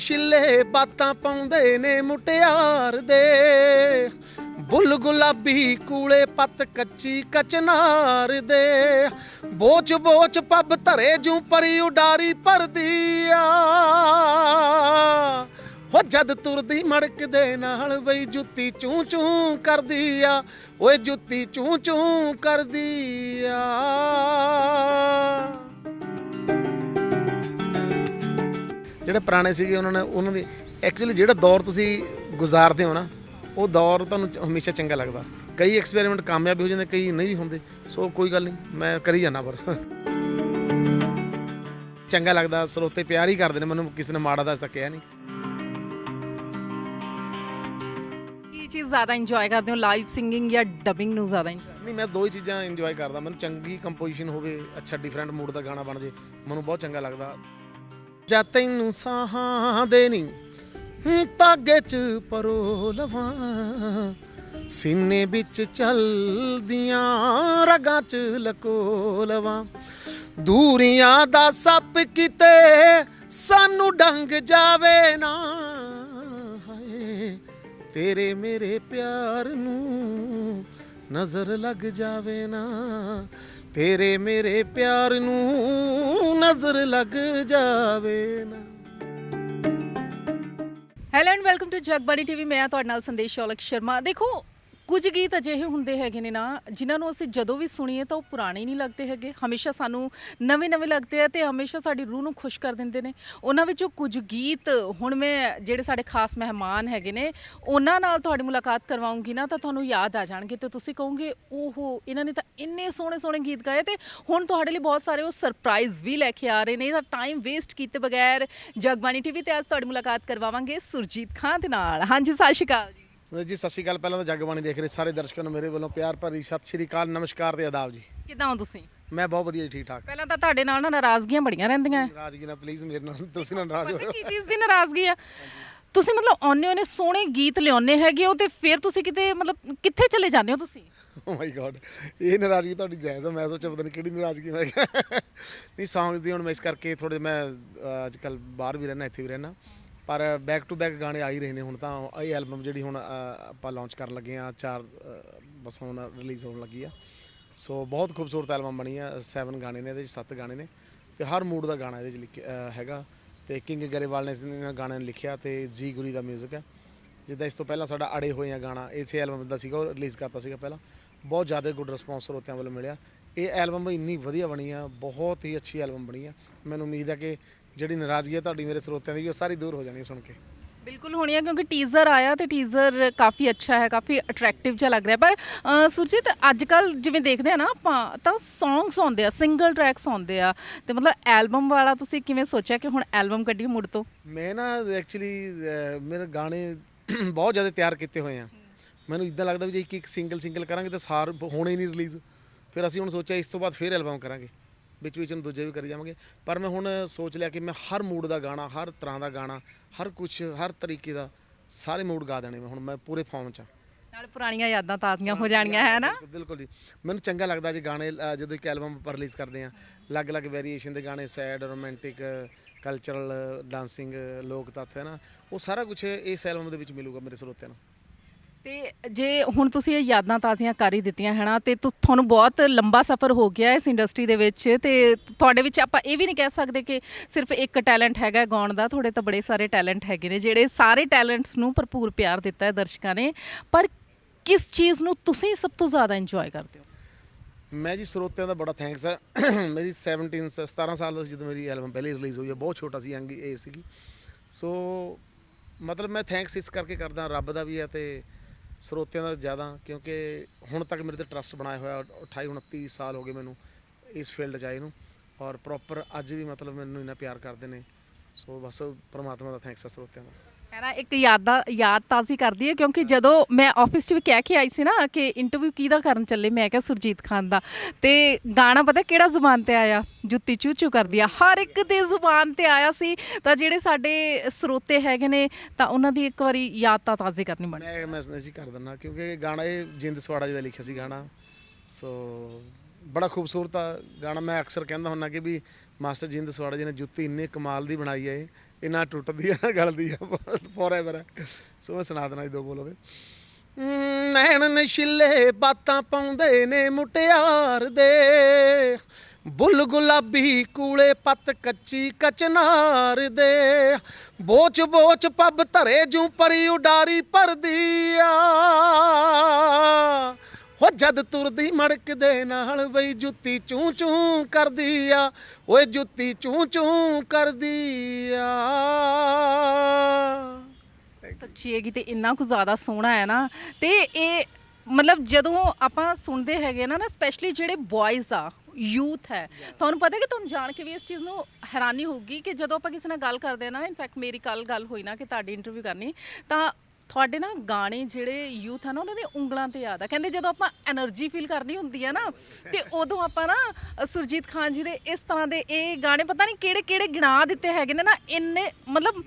ਛਿੱਲੇ ਬਾਤਾਂ ਪਾਉਂਦੇ ਨੇ ਮੁਟਿਆਰ ਦੇ। ਬੁੱਲ ਗੁਲਾਬੀ ਕੂਲੇ ਪੱਤ ਕੱਚੀ ਕਚਨਾਰ ਦੇ। ਬੋਚ ਬੋਚ ਪੱਬ ਧਰੇ ਜੂ ਪਰੀ ਉਡਾਰੀ ਭਰਦੀ ਆ। ਹੋ ਜਦ ਤੁਰਦੀ ਮੜਕ ਦੇ ਨਾਲ ਬਈ ਜੁੱਤੀ ਚੂੰ ਚੂੰ ਕਰਦੀ ਆ। ਓਏ ਜੁੱਤੀ ਚੂੰ ਚੂੰ ਕਰਦੀ ਆ। ਜਿਹੜੇ ਪੁਰਾਣੇ ਸੀਗੇ ਉਹਨਾਂ ਨੇ ਉਹਨਾਂ ਦੀ ਐਕਚੁਅਲੀ ਜਿਹੜਾ ਦੌਰ ਤੁਸੀਂ ਗੁਜ਼ਾਰਦੇ ਹੋ ਨਾ ਉਹ ਦੌਰ ਤੁਹਾਨੂੰ ਹਮੇਸ਼ਾ ਚੰਗਾ ਲੱਗਦਾ। ਕਈ ਐਕਸਪੈਰੀਮੈਂਟ ਕਾਮਯਾਬ ਵੀ ਹੋ ਜਾਂਦੇ ਕਈ ਨਹੀਂ ਵੀ ਹੁੰਦੇ। ਸੋ ਕੋਈ ਗੱਲ ਨਹੀਂ ਮੈਂ ਕਰੀ ਜਾਂਦਾ ਪਰ। ਚੰਗਾ ਲੱਗਦਾ ਸਰੋਤੇ ਪਿਆਰ ਹੀ ਕਰਦੇ ਨੇ ਮੈਨੂੰ ਕਿਸੇ ਨੇ ਮਾੜਾ ਦੱਸ ਤੱਕ ਕਿਹਾ ਨਹੀਂ। ਕੀ ਚੀਜ਼ ਜ਼ਿਆਦਾ ਇੰਜੋਏ ਕਰਦੇ ਹੋ ਲਾਈਵ ਸਿੰਗਿੰਗ ਜਾਂ ਡਬਿੰਗ ਨੂੰ ਜ਼ਿਆਦਾ ਇੰਜੋਏ ਨਹੀਂ ਮੈਂ ਦੋ ਹੀ ਚੀਜ਼ਾਂ ਇੰਜੋਏ ਕਰਦਾ। ਮੈਨੂੰ ਚੰਗੀ ਕੰਪੋਜੀਸ਼ਨ ਹੋਵੇ ਅੱਛਾ ਡਿਫਰੈਂਟ ਮੂਡ ਦਾ ਗਾਣਾ ਬਣ ਜੇ ਮੈਨੂੰ ਬਹੁਤ ਚੰਗਾ ਲੱਗਦਾ। ਜਾਂ ਤੈਨੂੰ ਸਾਹਾਂ ਦੇ ਨਹੀਂ ਤਾਗੇ ਚ ਪਰੋ ਲਵਾਂ। ਸੀਨੇ ਵਿੱਚ ਚਲਦੀਆਂ ਰਗਾਂ ਚ ਲਕੋ ਲਵਾਂ। ਦੂਰੀਆਂ ਦਾ ਸੱਪ ਕਿਤੇ ਸਾਨੂੰ ਡੰਗ ਜਾਵੇ ਨਾ। ਹਾਏ, ਤੇਰੇ ਮੇਰੇ ਪਿਆਰ ਨੂੰ ਨਜ਼ਰ ਲੱਗ ਜਾਵੇ ਨਾ। ਤੇਰੇ ਮੇਰੇ ਪਿਆਰ ਨੂੰ ਨਜ਼ਰ ਲੱਗ ਜਾਵੇ ਨਾ। Hello and welcome to Jagbani TV ਮੈਂ ਹਾਂ ਤੁਹਾਡੇ ਨਾਲ ਸੰਦੇਸ਼ ਸ਼ੌਲਕ ਸ਼ਰਮਾ। ਦੇਖੋ ਕੁਝ ਗੀਤ ਅਜਿਹੇ ਹੁੰਦੇ ਹੈਗੇ ਨੇ ਨਾ, ਜਿਨ੍ਹਾਂ ਨੂੰ ਅਸੀਂ ਜਦੋਂ ਵੀ ਸੁਣੀਏ ਤਾਂ ਉਹ ਪੁਰਾਣੇ ਨਹੀਂ ਲੱਗਦੇ ਹੈਗੇ। ਹਮੇਸ਼ਾ ਸਾਨੂੰ ਨਵੇਂ-ਨਵੇਂ ਲੱਗਦੇ ਆ ਤੇ ਹਮੇਸ਼ਾ ਸਾਡੀ ਰੂਹ ਨੂੰ ਖੁਸ਼ ਕਰ ਦਿੰਦੇ ਨੇ। ਉਹਨਾਂ ਵਿੱਚੋਂ ਕੁਝ ਗੀਤ, ਹੁਣ ਮੈਂ ਜਿਹੜੇ ਸਾਡੇ ਖਾਸ ਮਹਿਮਾਨ ਹੈਗੇ ਨੇ, ਉਹਨਾਂ ਨਾਲ ਤੁਹਾਡੀ ਮੁਲਾਕਾਤ ਕਰਵਾਉਂਗੀ ਨਾ ਤਾਂ ਤੁਹਾਨੂੰ ਯਾਦ ਆ ਜਾਣਗੇ ਤੇ ਤੁਸੀਂ ਕਹੋਗੇ, ਓਹੋ, ਇਹਨਾਂ ਨੇ ਤਾਂ ਇੰਨੇ ਸੋਹਣੇ-ਸੋਹਣੇ ਗੀਤ ਗਾਏ ਤੇ ਹੁਣ ਤੁਹਾਡੇ ਲਈ ਬਹੁਤ ਸਾਰੇ ਉਹ ਸਰਪ੍ਰਾਈਜ਼ ਵੀ ਲੈ ਕੇ ਆ ਰਹੇ ਨੇ। ਤਾਂ ਟਾਈਮ ਵੇਸਟ ਕੀਤੇ ਬਗੈਰ ਜਗਬਾਣੀ ਟੀਵੀ ਤੇ ਅੱਜ ਤੁਹਾਡੀ ਮੁਲਾਕਾਤ ਕਰਵਾਵਾਂਗੇ ਸੁਰਜੀਤ ਖਾਨ ਦੇ ਨਾਲ। ਹਾਂਜੀ, ਸਤਿ ਸ਼੍ਰੀ ਅਕਾਲ ਜੀ ਸਤਿ ਸ਼੍ਰੀ ਅਕਾਲ। ਪਹਿਲਾਂ ਤਾਂ ਜਗਬਾਣੀ ਦੇਖ ਰਹੇ ਸਾਰੇ ਦਰਸ਼ਕਾਂ ਨੂੰ ਮੇਰੇ ਵੱਲੋਂ ਪਿਆਰ ਭਰੀ ਸਤਿ ਸ਼੍ਰੀ ਅਕਾਲ ਨਮਸਕਾਰ ਤੇ ਆਦਾਬ ਜੀ। ਕਿਦਾਂ ਹੋ ਤੁਸੀਂ? ਮੈਂ ਬਹੁਤ ਵਧੀਆ ਜੀ ਠੀਕ ਠਾਕ ਪਹਿਲਾਂ ਤਾਂ ਤੁਹਾਡੇ ਨਾਲ ਨਾ ਨਾਰਾਜ਼ਗੀਆਂ ਬੜੀਆਂ ਰਹਿੰਦੀਆਂ। ਨਾਰਾਜ਼ਗੀ ਨਾ ਪਲੀਜ਼ ਮੇਰੇ ਨਾਲ ਤੁਸੀਂ ਨਾ ਨਾਰਾਜ਼ ਹੋਇਓ ਕੀ ਚੀਜ਼ ਦੀ ਨਾਰਾਜ਼ਗੀ ਆ? ਤੁਸੀਂ ਮਤਲਬ ਆਉਂਦੇ ਹੋ ਨੇ ਸੋਹਣੇ ਗੀਤ ਲਿਆਉਂਦੇ ਹੈਗੇ ਹੋ ਤੇ ਫਿਰ ਤੁਸੀਂ ਕਿਤੇ ਮਤਲਬ ਕਿੱਥੇ ਚਲੇ ਜਾਂਦੇ ਹੋ ਤੁਸੀਂ? ਓ ਮਾਈ ਗॉड ਇਹ ਨਾਰਾਜ਼ਗੀ ਤੁਹਾਡੀ ਜਾਇਜ਼ ਆ ਮੈਂ ਸੋਚਿਆ ਪਤਾ ਨਹੀਂ ਕਿਹੜੀ ਨਾਰਾਜ਼ਗੀ ਮੈਂ ਕਿਹਾ। ਨਹੀਂ ਸੌਂਗਸ ਦੀ ਹੁਣ ਮੈਂ ਇਸ ਕਰਕੇ ਥੋੜੇ ਮੈਂ ਅੱਜ ਕੱਲ ਬਾਹਰ ਵੀ ਰਹਿਣਾ ਇੱਥੇ ਵੀ ਰਹਿਣਾ ਪਰ ਬੈਕ ਟੂ ਬੈਕ ਗਾਣੇ ਆ ਹੀ ਰਹੇ ਨੇ ਹੁਣ ਤਾਂ ਇਹ ਐਲਬਮ ਜਿਹੜੀ ਹੁਣ ਆਪਾਂ ਲਾਂਚ ਕਰਨ ਲੱਗੇ ਆ ਚਾਰ ਅਹ, ਬਸ ਹੁਣ ਰਿਲੀਜ਼ ਹੋਣ ਲੱਗੀ ਆ। ਸੋ ਬਹੁਤ ਖੂਬਸੂਰਤ ਐਲਬਮ ਬਣੀ ਆ 7 ਗਾਣੇ ਨੇ ਇਹਦੇ ਵਿੱਚ 7 ਗਾਣੇ ਨੇ ਤੇ ਹਰ ਮੂਡ ਦਾ ਗਾਣਾ ਇਹਦੇ ਵਿੱਚ ਲਿਖਿਆ ਹੈਗਾ। ਤੇ ਕਿੰਗ ਗਰੇਵਾਲ ਨੇ ਇਸ ਨੇ ਗਾਣੇ ਨੂੰ ਲਿਖਿਆ ਤੇ ਜੀ ਗੁਰੀ ਦਾ 뮤직 ਹੈ। ਜਿੱਦਾਂ ਇਸ ਤੋਂ ਪਹਿਲਾਂ ਸਾਡਾ ਅੜੇ ਹੋਏ ਆ ਗਾਣਾ ਇਸੇ ਐਲਬਮ ਦਾ ਸੀਗਾ ਉਹ ਰਿਲੀਜ਼ ਕਰਤਾ ਸੀਗਾ ਪਹਿਲਾਂ। ਬਹੁਤ ਜ਼ਿਆਦਾ ਗੁੱਡ ਰਿਸਪੌਂਸ ਸਰੋਤਿਆਂ ਵੱਲੋਂ ਮਿਲਿਆ। ਇਹ ਐਲਬਮ ਇੰਨੀ ਵਧੀਆ ਬਣੀ ਆ ਬਹੁਤ ਹੀ ਅੱਛੀ ਐਲਬਮ ਬਣੀ ਆ। ਮੈਨੂੰ ਉਮੀਦ ਹੈ ਕਿ ਜਿਹੜੀ ਨਾਰਾਜ਼ਗੀ ਹੈ ਤੁਹਾਡੀ ਮੇਰੇ ਸਰੋਤਿਆਂ ਦੀ ਵੀ ਉਹ ਸਾਰੀ ਦੂਰ ਹੋ ਜਾਣੀ ਹੈ ਸੁਣ ਕੇ। ਬਿਲਕੁਲ ਹੋਣੀ ਆ ਕਿਉਂਕਿ ਟੀਜ਼ਰ ਆਇਆ ਤੇ ਟੀਜ਼ਰ ਕਾਫੀ ਅੱਛਾ ਹੈ ਕਾਫੀ ਅਟਰੈਕਟਿਵ ਜਿਹਾ ਲੱਗ ਰਿਹਾ। ਪਰ ਸੁਰਜੀਤ ਅੱਜ ਕੱਲ ਜਿਵੇਂ ਦੇਖਦੇ ਆ ਨਾ ਆਪਾਂ ਤਾਂ ਸੌਂਗਸ ਆਉਂਦੇ ਆ ਸਿੰਗਲ ਟਰੈਕਸ ਆਉਂਦੇ ਆ। ਤੇ ਮਤਲਬ ਐਲਬਮ ਵਾਲਾ ਤੁਸੀਂ ਕਿਵੇਂ ਸੋਚਿਆ ਕਿ ਹੁਣ ਐਲਬਮ ਕੱਢੀਏ ਮੁੜ ਤੋਂ? ਮੈਂ ਨਾ ਐਕਚੁਅਲੀ ਮੇਰੇ ਗਾਣੇ ਬਹੁਤ ਜ਼ਿਆਦਾ ਤਿਆਰ ਕੀਤੇ ਹੋਏ ਆ। ਮੈਨੂੰ ਇਦਾਂ ਲੱਗਦਾ ਵੀ ਜੇ ਇੱਕ ਇੱਕ ਸਿੰਗਲ ਸਿੰਗਲ ਕਰਾਂਗੇ ਤਾਂ ਸਾਰ ਹੋਣੇ ਹੀ ਨਹੀਂ ਰਿਲੀਜ਼ ਫਿਰ ਅਸੀਂ ਹੁਣ ਸੋਚਿਆ ਇਸ ਤੋਂ ਬਾਅਦ ਫਿਰ ਐਲਬਮ ਕਰਾਂਗੇ। ਵਿੱਚ ਵਿੱਚ ਨੂੰ ਦੂਜੇ ਵੀ ਕਰੀ ਜਾਵਾਂਗੇ। ਪਰ ਮੈਂ ਹੁਣ ਸੋਚ ਲਿਆ ਕਿ ਮੈਂ ਹਰ ਮੂਡ ਦਾ ਗਾਣਾ ਹਰ ਤਰ੍ਹਾਂ ਦਾ ਗਾਣਾ ਹਰ ਕੁਝ ਹਰ ਤਰੀਕੇ ਦਾ ਸਾਰੇ ਮੂਡ ਗਾ ਦੇਣੇ ਮੈਂ ਹੁਣ ਮੈਂ ਪੂਰੇ ਫਾਰਮ 'ਚ ਆ। ਨਾਲ ਪੁਰਾਣੀਆਂ ਯਾਦਾਂ ਤਾਜ਼ੀਆਂ ਹੋ ਜਾਣੀਆਂ ਹੈ ਨਾ? ਬਿਲਕੁਲ- ਜੀ। ਮੈਨੂੰ ਚੰਗਾ ਲੱਗਦਾ ਜੇ ਗਾਣੇ ਜਦੋਂ ਇੱਕ ਐਲਬਮ ਪਰ ਰਿਲੀਜ਼ ਕਰਦੇ ਆ ਅਲੱਗ-ਅਲੱਗ ਵੇਰੀਏਸ਼ਨ ਦੇ ਗਾਣੇ ਸੈਡ ਰੋਮਾਂਟਿਕ ਕਲਚਰਲ ਡਾਂਸਿੰਗ ਲੋਕ ਤੱਤ ਹੈ ਨਾ? ਉਹ ਸਾਰਾ ਕੁਝ ਇਸ ਐਲਬਮ ਦੇ ਵਿੱਚ ਮਿਲੂਗਾ ਮੇਰੇ ਸਰੋਤਿਆਂ ਨੂੰ। ਤੇ ਜੇ ਹੁਣ ਤੁਸੀਂ ਇਹ ਯਾਦਾਂ ਤਾਜ਼ੀਆਂ ਕਰ ਹੀ ਦਿੱਤੀਆਂ ਹੈ ਨਾ ਤੇ ਤੁ- ਤੁਹਾਨੂੰ ਬਹੁਤ ਲੰਬਾ ਸਫ਼ਰ ਹੋ ਗਿਆ ਇਸ ਇੰਡਸਟਰੀ ਦੇ ਵਿੱਚ ਤੇ ਤੁਹਾਡੇ ਵਿੱਚ ਆਪਾਂ ਇਹ ਵੀ ਨਹੀਂ ਕਹਿ ਸਕਦੇ ਕਿ ਸਿਰਫ ਇੱਕ ਟੈਲੈਂਟ ਹੈਗਾ ਗਾਉਣ ਦਾ, ਤੁਹਾਡੇ ਤਾਂ ਬੜੇ ਸਾਰੇ ਟੈਲੈਂਟ ਹੈਗੇ ਨੇ, ਜਿਹੜੇ ਸਾਰੇ ਟੈਲੈਂਟਸ ਨੂੰ ਭਰਪੂਰ ਪਿਆਰ ਦਿੱਤਾ ਹੈ ਦਰਸ਼ਕਾਂ ਨੇ, ਪਰ ਕਿਸ ਚੀਜ਼ ਨੂੰ ਤੁਸੀਂ ਸਭ ਤੋਂ ਜ਼ਿਆਦਾ ਇੰਜੋਏ ਕਰਦੇ ਹੋ? ਮੈਂ ਜੀ ਸਰੋਤਿਆਂ ਦਾ ਬੜਾ ਥੈਂਕਸ ਆ। ਮੇਰੀ 17 ਸ- 17 ਸਾਲ ਦਾ ਸੀ ਜਦੋਂ ਮੇਰੀ ਐਲਬਮ ਪਹਿਲੀ ਰਿਲੀਜ਼ ਹੋਈ ਹੈ ਬਹੁਤ ਛੋਟਾ ਸੀ, ਯੰਗ ਏਜ ਸੀਗੀ। ਸੋ ਮਤਲਬ ਮੈਂ ਥੈਂਕਸ ਇਸ ਕਰਕੇ ਕਰਦਾ, ਰੱਬ ਦਾ ਵੀ ਹੈ ਤੇ ਸਰੋਤਿਆਂ ਦਾ ਜ਼ਿਆਦਾ, ਕਿਉਂਕਿ ਹੁਣ ਤੱਕ ਮੇਰੇ ਤੇ ਟਰਸਟ ਬਣਾਇਆ ਹੋਇਆ 28 29 ਸਾਲ ਹੋ ਗਏ ਮੈਨੂੰ ਇਸ ਫੀਲਡ 'ਚ ਆਏ ਨੂੰ ਔਰ ਪ੍ਰੋਪਰ ਅੱਜ ਵੀ ਮਤਲਬ ਮੈਨੂੰ ਇੰਨਾ ਪਿਆਰ ਕਰਦੇ ਨੇ। ਸੋ ਬਸ ਪ੍ਰਮਾਤਮਾ ਦਾ ਥੈਂਕਸ ਹੈ ਸਰੋਤਿਆਂ ਦਾ। ਹੈ ਇੱਕ ਯਾਦਾਂ ਯਾਦ ਤਾਜ਼ੀ ਕਰਦੀ ਹੈ ਕਿਉਂਕਿ ਜਦੋਂ ਮੈਂ ਆਫਿਸ 'ਚ ਵੀ ਕਹਿ ਕੇ ਆਈ ਸੀ ਨਾ ਕਿ ਇੰਟਰਵਿਊ ਕਿਹਦਾ ਕਰਨ ਚੱਲੇ, ਮੈਂ ਕਿਹਾ ਸੁਰਜੀਤ ਖਾਨ ਦਾ। ਤੇ ਗਾਣਾ ਪਤਾ ਕਿਹੜਾ ਜ਼ੁਬਾਨ ਤੇ ਆਇਆ? ਜੁੱਤੀ ਚੂ ਚੂ ਕਰਦੀ ਆ। ਹਰ ਇੱਕ ਦੇ ਜ਼ੁਬਾਨ ਤੇ ਆਇਆ ਸੀ। ਤਾਂ ਜਿਹੜੇ ਸਾਡੇ ਸਰੋਤੇ ਹੈਗੇ ਨੇ, ਤਾਂ ਉਹਨਾਂ ਦੀ ਇੱਕ ਵਾਰੀ ਯਾਦ ਤਾਂ ਤਾਜ਼ੀ ਕਰਨੀ ਬਣੀ। ਮੈਂ ਮੈਸੇਜ ਕਰ ਦਿੰਦਾ ਕਿਉਂਕਿ ਗਾਣਾ, ਇਹ ਜਿੰਦ ਸਵਾੜਾ ਜੀ ਦਾ ਲਿਖਿਆ ਸੀ ਗਾਣਾ। ਸੋ, ਬੜਾ ਖੂਬਸੂਰਤ ਆ ਗਾਣਾ। ਮੈਂ ਅਕਸਰ ਕਹਿੰਦਾ ਹੁੰਦਾ ਕਿ ਵੀ ਮਾਸਟਰ ਜਿੰਦ ਸਵਾੜਾ ਜੀ ਨੇ ਜੁੱਤੀ ਇੰਨੇ ਕਮਾਲ ਦੀ ਬਣਾਈ ਹੈ ਇਹ ਟੁੱਟਦੀ ਹੈ ਨਾ ਗਲਦੀ ਹੈ ਫੋਰਐਵਰ ਸੋ ਮੈਂ ਸੁਣਾ ਦੇਣਾ ਦੋ ਬੋਲ ਉਹਦੇ ਨੈਣ ਨਸ਼ਿਲੇ ਬਾਤਾਂ ਪਾਉਂਦੇ ਨੇ ਮੁਟਿਆਰ ਦੇ। ਬੁੱਲ ਗੁਲਾਬੀ ਕੂਲੇ ਪੱਤ ਕੱਚੀ ਕਚਨਾਰ ਦੇ। ਬੋਚ ਬੋਚ ਪੱਬ ਧਰੇ ਜੂ ਪਰੀ ਉਡਾਰੀ ਪਰਦੀ ਆ। ਹੋ ਜਦ ਤੁਰਦੀ ਮੜਕ ਦੇ ਨਾਲ ਬਈ ਜੁੱਤੀ ਚੂੰ ਚੂੰ ਕਰਦੀ ਆ, ਓਏ ਜੁੱਤੀ ਚੂੰ ਚੂੰ ਕਰਦੀ ਆ। ਸੱਚੀ ਹੈਗੀ ਤੇ ਇੰਨਾ ਕੁ ਜ਼ਿਆਦਾ ਸੋਹਣਾ ਹੈ ਨਾ, ਤੇ ਇਹ ਮਤਲਬ ਜਦੋਂ ਆਪਾਂ ਸੁਣਦੇ ਹੈਗੇ ਨਾ ਨਾ ਸਪੈਸ਼ਲੀ ਜਿਹੜੇ ਬॉयਜ਼ ਆ ਯੂਥ ਹੈ, ਤੁਹਾਨੂੰ ਪਤਾ ਕਿ ਤੁਹਾਨੂੰ ਜਾਣ ਕੇ ਵੀ ਇਸ ਚੀਜ਼ ਨੂੰ ਹੈਰਾਨੀ ਹੋਊਗੀ ਕਿ ਜਦੋਂ ਆਪਾਂ ਕਿਸੇ ਨਾਲ ਗੱਲ ਕਰਦੇ ਆ ਨਾ ਇਨਫੈਕਟ ਮੇਰੀ ਕੱਲ ਗੱਲ ਹੋਈ ਨਾ ਕਿ ਤੁਹਾਡੀ ਇੰਟਰਵਿਊ ਕਰਨੀ, ਤਾਂ ਤੁਹਾਡੇ ਨਾ ਗਾਣੇ ਜਿਹੜੇ ਯੂਥ ਆ ਨਾ, ਉਹਨਾਂ ਦੇ ਉਂਗਲਾਂ ਤੇ ਆਦਾ ਕਹਿੰਦੇ ਜਦੋਂ ਆਪਾਂ એનર્ਜੀ ਫੀਲ ਕਰਨੀ ਹੁੰਦੀ ਹੈ ਨਾ, ਤੇ ਉਦੋਂ ਆਪਾਂ ਨਾ ਸੁਰਜੀਤ ਖਾਨ ਜੀ ਦੇ ਇਸ ਤਰ੍ਹਾਂ ਦੇ ਇਹ ਗਾਣੇ ਪਤਾ ਨਹੀਂ ਕਿਹੜੇ ਕਿਹੜੇ ਗਿਣਾ ਦਿੱਤੇ ਹੈਗੇ ਨੇ ਨਾ, ਇੰਨੇ ਮਤਲਬ